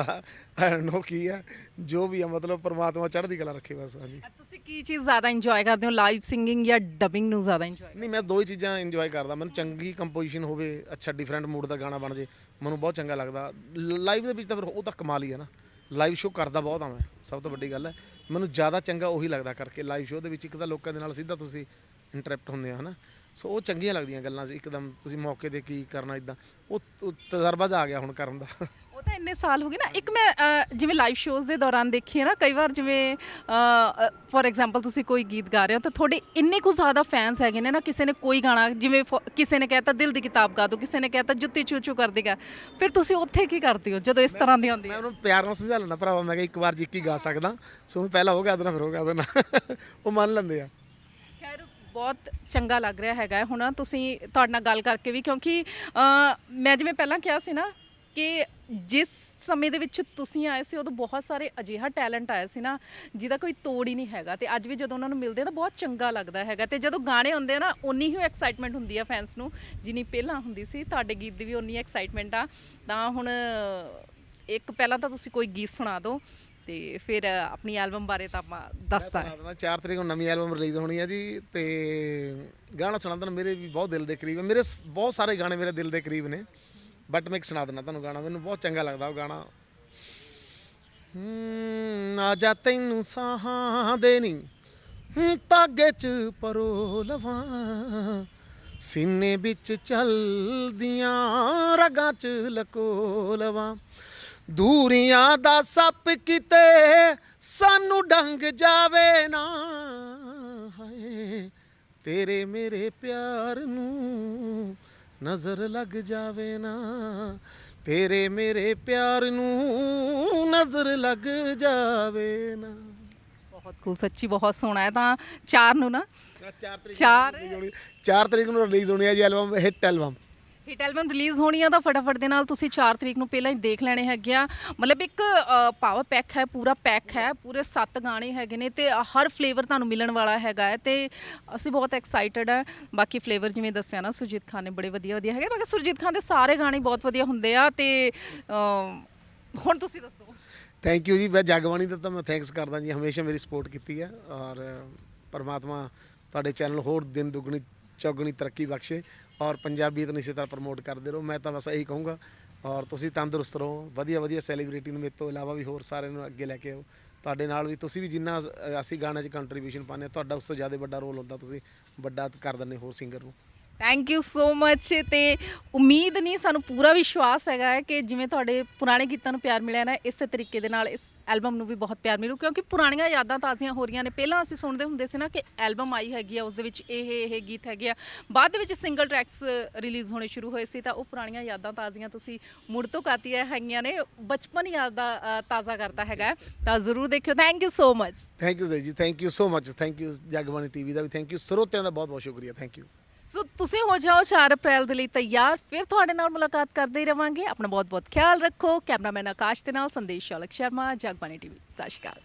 ਨੋ ਕੀ ਹੈ ਜੋ ਵੀ ਹੈ ਮਤਲਬ ਪ੍ਰਮਾਤਮਾ ਚੜ੍ਹਦੀ ਕਲਾ ਰੱਖੇ ਬਸ ਹਾਂਜੀ। ਤੁਸੀਂ ਕੀ ਚੀਜ਼ ਜ਼ਿਆਦਾ ਇੰਜੋਏ ਕਰਦੇ ਹੋ ਲਾਈਵ ਸਿੰਗਿੰਗ ਜਾਂ ਡਬਿੰਗ ਨੂੰ ਜ਼ਿਆਦਾ ਇੰਜੋਏ ਨਹੀਂ ਮੈਂ ਦੋ ਹੀ ਚੀਜ਼ਾਂ ਇੰਜੋਏ ਕਰਦਾ। ਮੈਨੂੰ ਚੰਗੀ ਕੰਪੋਜੀਸ਼ਨ ਹੋਵੇ ਅੱਛਾ ਡਿਫਰੈਂਟ ਮੂਡ ਦਾ ਗਾਣਾ ਬਣ ਜੇ ਮੈਨੂੰ ਬਹੁਤ ਚੰਗਾ ਲੱਗਦਾ। ਲਾਈਵ ਦੇ ਵਿੱਚ ਤਾਂ ਫਿਰ ਉਹ ਤਾਂ ਕਮਾਲ ਹੀ ਹੈ ਨਾ। ਲਾਈਵ ਸ਼ੋਅ ਕਰਦਾ ਬਹੁਤ ਆ ਮੈਂ ਸਭ ਤੋਂ ਵੱਡੀ ਗੱਲ ਹੈ। ਮੈਨੂੰ ਜ਼ਿਆਦਾ ਚੰਗਾ ਉਹੀ ਲੱਗਦਾ ਕਰਕੇ ਲਾਈਵ ਸ਼ੋਅ ਦੇ ਵਿੱਚ ਇੱਕ ਤਾਂ ਲੋਕਾਂ ਦੇ ਨਾਲ ਸਿੱਧਾ ਤੁਸੀਂ ਇੰਟਰੈਕਟ ਹੁੰਦੇ ਹੋ ਹਨਾ। ਸੋ ਉਹ ਚੰਗੀਆਂ ਲੱਗਦੀਆਂ ਗੱਲਾਂ ਇੱਕਦਮ ਤੁਸੀਂ ਮੌਕੇ ਤੇ ਕੀ ਕਰਨਾ ਇਦਾਂ ਉਹ ਉਹ ਤਜਰਬਾ ਜਿਹਾ ਆ ਗਿਆ ਹੁਣ ਕਰਨ ਦਾ। ਉਹ ਤਾਂ ਇੰਨੇ ਸਾਲ ਹੋ ਗਏ ਨਾ। ਇੱਕ ਮੈਂ ਅ, ਜਿਵੇਂ ਲਾਈਵ ਸ਼ੋਜ਼ ਦੇ ਦੌਰਾਨ ਦੇਖੀ ਹੈ ਨਾ ਕਈ ਵਾਰ ਜਿਵੇਂ ਫੋਰ ਐਗਜ਼ਾਮਪਲ ਤੁਸੀਂ ਕੋਈ ਗੀਤ ਗਾ ਰਹੇ ਹੋ ਤਾਂ ਤੁਹਾਡੇ ਇੰਨੇ ਕੁ ਜ਼ਿਆਦਾ ਫੈਨਸ ਹੈਗੇ ਨੇ ਨਾ ਕਿਸੇ ਨੇ ਕੋਈ ਗਾਣਾ ਜਿਵੇਂ ਫੋ- ਕਿਸੇ ਨੇ ਕਹਿਤਾ ਦਿਲ ਦੀ ਕਿਤਾਬ ਗਾ ਦੋ ਕਿਸੇ ਨੇ ਕਹਿਤਾ ਜੁੱਤੀ ਚੂ ਚੂ ਕਰ ਦੇਗਾ ਫਿਰ ਤੁਸੀਂ ਉੱਥੇ ਕੀ ਕਰਦੇ ਹੋ ਜਦੋਂ ਇਸ ਤਰ੍ਹਾਂ ਦੀ ਹੁੰਦੀ ਮੈਂ ਉਹਨੂੰ ਪਿਆਰ ਨਾਲ ਸਮਝਾ ਲੈਣਾ ਭਰਾਵਾ ਮੈਂ ਕਿਹਾ ਇੱਕ ਵਾਰ ਜਿੱਕੀ ਗਾ ਸਕਦਾ ਸੋ ਮੈਂ ਪਹਿਲਾਂ ਉਹ ਗਾ ਦੇਣਾ ਫਿਰ ਉਹ ਗਾ ਦੇਣਾ। ਉਹ ਮੰਨ ਲੈਂਦੇ ਆ। ਬਹੁਤ ਚੰਗਾ ਲੱਗ ਰਿਹਾ ਹੈਗਾ ਹੁਣ ਤੁਸੀਂ ਤੁਹਾਡੇ ਨਾਲ ਗੱਲ ਕਰਕੇ ਵੀ, ਕਿਉਂਕਿ ਮੈਂ ਜਿਵੇਂ ਪਹਿਲਾਂ ਕਿਹਾ ਸੀ ਨਾ ਕਿ ਜਿਸ ਸਮੇਂ ਦੇ ਵਿੱਚ ਤੁਸੀਂ ਆਏ ਸੀ, ਉਦੋਂ ਬਹੁਤ ਸਾਰੇ ਅਜਿਹਾ ਟੈਲੈਂਟ ਆਇਆ ਸੀ ਨਾ, ਜਿਹਦਾ ਕੋਈ ਤੋੜ ਹੀ ਨਹੀਂ ਹੈਗਾ। ਤੇ ਅੱਜ ਵੀ ਜਦੋਂ ਉਹਨਾਂ ਨੂੰ ਮਿਲਦੇ ਆ, ਤਾਂ ਬਹੁਤ ਚੰਗਾ ਲੱਗਦਾ ਹੈਗਾ। ਤੇ ਜਦੋਂ ਗਾਣੇ ਹੁੰਦੇ ਆ ਨਾ ਉਨੀ ਹੀ ਐਕਸਾਈਟਮੈਂਟ ਹੁੰਦੀ ਆ ਫੈਨਸ ਨੂੰ, ਜਿੰਨੀ ਪਹਿਲਾਂ ਹੁੰਦੀ ਸੀ, ਤੁਹਾਡੇ ਗੀਤ ਦੀ ਵੀ ਉਨੀ ਐਕਸਾਈਟਮੈਂਟ ਆ। ਤਾਂ ਹੁਣ, ਇੱਕ, ਪਹਿਲਾਂ ਤਾਂ ਤੁਸੀਂ ਕੋਈ ਗੀਤ ਸੁਣਾ ਦਿਓ। ਤੇ ਫਿਰ ਆਪਣੀ ਐਲਬਮ ਬਾਰੇ ਤਾਂ ਆਪਾਂ ਦੱਸਦਾ ਸੁਣਾ 4 ਤਰੀਕ ਨੂੰ ਨਵੀਂ ਐਲਬਮ ਰਿਲੀਜ਼ ਹੋਣੀ ਹੈ ਜੀ ਤੇ ਗਾਣਾ ਸੁਣਾ ਦੇਣਾ ਮੇਰੇ ਵੀ ਬਹੁਤ ਦਿਲ ਦੇ ਕਰੀਬ ਹੈ। ਮੇਰੇ ਸ- ਬਹੁਤ ਸਾਰੇ ਗਾਣੇ ਮੇਰੇ ਦਿਲ ਦੇ ਕਰੀਬ ਨੇ ਬਟ ਮੈਂ ਇੱਕ ਸੁਣਾ ਦਿੰਦਾ ਤੁਹਾਨੂੰ ਗਾਣਾ ਮੈਨੂੰ ਬਹੁਤ ਚੰਗਾ ਲੱਗਦਾ ਉਹ ਗਾਣਾ। ਹੂੰ ਆ ਜਾ ਤੈਨੂੰ ਸਾਹਾਂ ਦੇ ਨਹੀਂ ਹੂੰ, ਤਾਗੇ ਚ ਪਰੋ ਲਵਾਂ। ਸੀਨੇ ਵਿੱਚ ਚਲਦੀਆਂ ਰਗਾਂ ਚ ਲਕੋ ਲਵਾਂ। ਦੂਰੀਆਂ ਦਾ ਸੱਪ ਕਿਤੇ ਸਾਨੂੰ ਡੰਗ ਜਾਵੇ ਨਾ। ਹਾਏ ਤੇਰੇ ਮੇਰੇ ਪਿਆਰ ਨੂੰ ਨਜ਼ਰ ਲੱਗ ਜਾਵੇ ਨਾ। ਤੇਰੇ ਮੇਰੇ ਪਿਆਰ ਨੂੰ ਨਜ਼ਰ ਲੱਗ ਜਾਵੇ ਨਾ। ਬਹੁਤ ਖੂਬ ਸੱਚੀ ਬਹੁਤ ਸੋਹਣਾ ਹੈ ਤਾਂ ਚਾਰ ਨੂੰ ਨਾ। 4 ਤਰੀਕ ਚਾਰ। 4 ਤਰੀਕ ਨੂੰ ਰਿਲੀਜ਼ ਹੋਣੀ ਹੈ ਜੀ album hit album hit album release ਹੋਣੀ ਆ ਤਾਂ ਫਟਾਫਟ ਦੇ ਨਾਲ ਤੁਸੀਂ 4 ਤਰੀਕ ਨੂੰ ਪਹਿਲਾਂ ਹੀ ਦੇਖ ਲੈਣੇ ਹੈਗੇ ਆ। ਮਤਲਬ ਇੱਕ ਪਾਵਰ ਪੈਕ ਹੈ, ਪੂਰਾ ਪੈਕ ਹੈ, ਪੂਰੇ 7 ਗਾਣੇ ਹੈਗੇ ਨੇ ਤੇ ਹਰ ਫਲੇਵਰ ਤੁਹਾਨੂੰ ਮਿਲਣ ਵਾਲਾ ਹੈਗਾ ਹੈ ਤੇ ਅਸੀਂ ਬਹੁਤ ਐਕਸਾਈਟਡ ਹੈ ਬਾਕੀ ਫਲੇਵਰ ਜਿਵੇਂ ਦੱਸਿਆ ਨਾ, ਸੁਰਜੀਤ ਖਾਨ ਨੇ ਬੜੇ ਵਧੀਆ ਵਧੀਆ ਹੈਗੇ ਬਾਕੀ ਸੁਰਜੀਤ ਖਾਨ ਦੇ ਸਾਰੇ ਗਾਣੇ ਬਹੁਤ ਵਧੀਆ ਹੁੰਦੇ ਆ ਤੇ ਹੁਣ ਤੁਸੀਂ ਦੱਸੋ। ਥੈਂਕ ਯੂ ਜੀ। ਮੈਂ ਜਗਬਾਣੀ ਦਾ ਤਾਂ ਮੈਂ ਥੈਂਕਸ ਕਰਦਾ ਜੀ। ਹਮੇਸ਼ਾ ਮੇਰੀ ਸਪੋਰਟ ਕੀਤੀ ਹੈ ਔਰ ਪਰਮਾਤਮਾ ਤੁਹਾਡੇ ਚੈਨਲ ਹੋਰ ਦਿਨ ਦੁੱਗਣੀ, ਚੌਗਣੀ ਤਰੱਕੀ ਬਖਸ਼ੇ। ਔਰ ਪੰਜਾਬੀਅਤ ਨੂੰ ਇਸੇ ਤਰ੍ਹਾਂ ਪ੍ਰਮੋਟ ਕਰਦੇ ਰਹੋ। ਮੈਂ ਤਾਂ ਬਸ ਇਹੀ ਕਹੂੰਗਾ, ਔਰ ਤੁਸੀਂ ਤੰਦਰੁਸਤ ਰਹੋ, ਵਧੀਆ ਵਧੀਆ ਸੈਲੀਬ੍ਰਿਟੀ ਨੂੰ ਮੇਰੇ ਤੋਂ ਇਲਾਵਾ ਵੀ ਹੋਰ ਸਾਰਿਆਂ ਨੂੰ ਅੱਗੇ ਲੈ ਕੇ ਆਓ। ਤੁਹਾਡੇ ਨਾਲ ਵੀ ਤੁਸੀਂ ਵੀ ਜਿੰਨਾ ਅਸੀਂ ਗਾਣੇ 'ਚ ਕੰਟਰੀਬਿਊਸ਼ਨ ਪਾਉਂਦੇ ਹਾਂ, ਤੁਹਾਡਾ ਉਸ ਤੋਂ ਜ਼ਿਆਦਾ ਵੱਡਾ ਰੋਲ ਹੁੰਦਾ ਤੁਸੀਂ ਵੱਡਾ ਕਰ ਦਿੰਦੇ ਹੋਰ ਸਿੰਗਰ ਨੂੰ। ਥੈਂਕ ਯੂ ਸੋ ਮੱਚ ਤੇ ਉਮੀਦ ਨਹੀਂ, ਸਾਨੂੰ ਪੂਰਾ ਵਿਸ਼ਵਾਸ ਹੈਗਾ ਹੈ ਕਿ ਜਿਵੇਂ ਤੁਹਾਡੇ ਪੁਰਾਣੇ ਗੀਤਾਂ ਨੂੰ ਪਿਆਰ ਮਿਲਿਆ ਨਾ, ਇਸੇ ਤਰੀਕੇ ਦੇ ਨਾਲ ਇਸ ਐਲਬਮ ਨੂੰ ਵੀ ਬਹੁਤ ਪਿਆਰ ਮਿਲੂ। ਕਿਉਂਕਿ ਪੁਰਾਣੀਆਂ ਯਾਦਾਂ ਤਾਜ਼ੀਆਂ ਹੋ ਰਹੀਆਂ ਨੇ। ਪਹਿਲਾਂ ਅਸੀਂ ਸੁਣਦੇ ਹੁੰਦੇ ਸੀ ਨਾ ਕਿ ਐਲਬਮ ਆਈ ਹੈਗੀ ਆ ਉਸ ਦੇ ਵਿੱਚ ਇਹ ਇਹ ਗੀਤ ਹੈਗੇ ਆ। ਬਾਅਦ ਦੇ ਵਿੱਚ ਸਿੰਗਲ ਟਰੈਕਸ ਰਿਲੀਜ਼ ਹੋਣੇ ਸ਼ੁਰੂ ਹੋਏ ਸੀ ਤਾਂ ਉਹ ਪੁਰਾਣੀਆਂ ਯਾਦਾਂ ਤਾਜ਼ੀਆਂ ਤੁਸੀਂ ਮੁੜ ਤੋਂ ਕਾਤੀਆਂ ਹੈਗੀਆਂ ਨੇ। ਬਚਪਨ ਯਾਦਾਂ ਤਾਜ਼ਾ ਕਰਤਾ ਹੈਗਾ ਤਾਂ ਜ਼ਰੂਰ ਦੇਖਿਓ। Thank you so much thank you ਜੀ thank you so much thank you Jagbani TV ਦਾ ਵੀ ਥੈਂਕ ਯੂ ਸਰੋਤਿਆਂ ਦਾ ਬਹੁਤ ਬਹੁਤ ਸ਼ੁਕਰੀਆ। ਥੈਂਕ ਯੂ ਸੋ ਤੁਸੀਂ ਹੋ ਜਾਓ 4 ਅਪ੍ਰੈਲ ਦੇ ਲਈ ਤਿਆਰ, ਫਿਰ ਤੁਹਾਡੇ ਨਾਲ ਮੁਲਾਕਾਤ ਕਰਦੇ ਹੀ ਰਵਾਂਗੇ। ਆਪਣਾ ਬਹੁਤ ਬਹੁਤ ਖਿਆਲ ਰੱਖੋ। ਕੈਮਰਾਮੈਨ ਆਕਾਸ਼ ਦੇ ਨਾਲ ਸੰਦੇਸ਼ ਸ਼ੌਲਕ ਸ਼ਰਮਾ, ਜਗਬਾਣੀ ਟੀਵੀ। ਸਤਿ ਸ਼੍ਰੀ ਅਕਾਲ।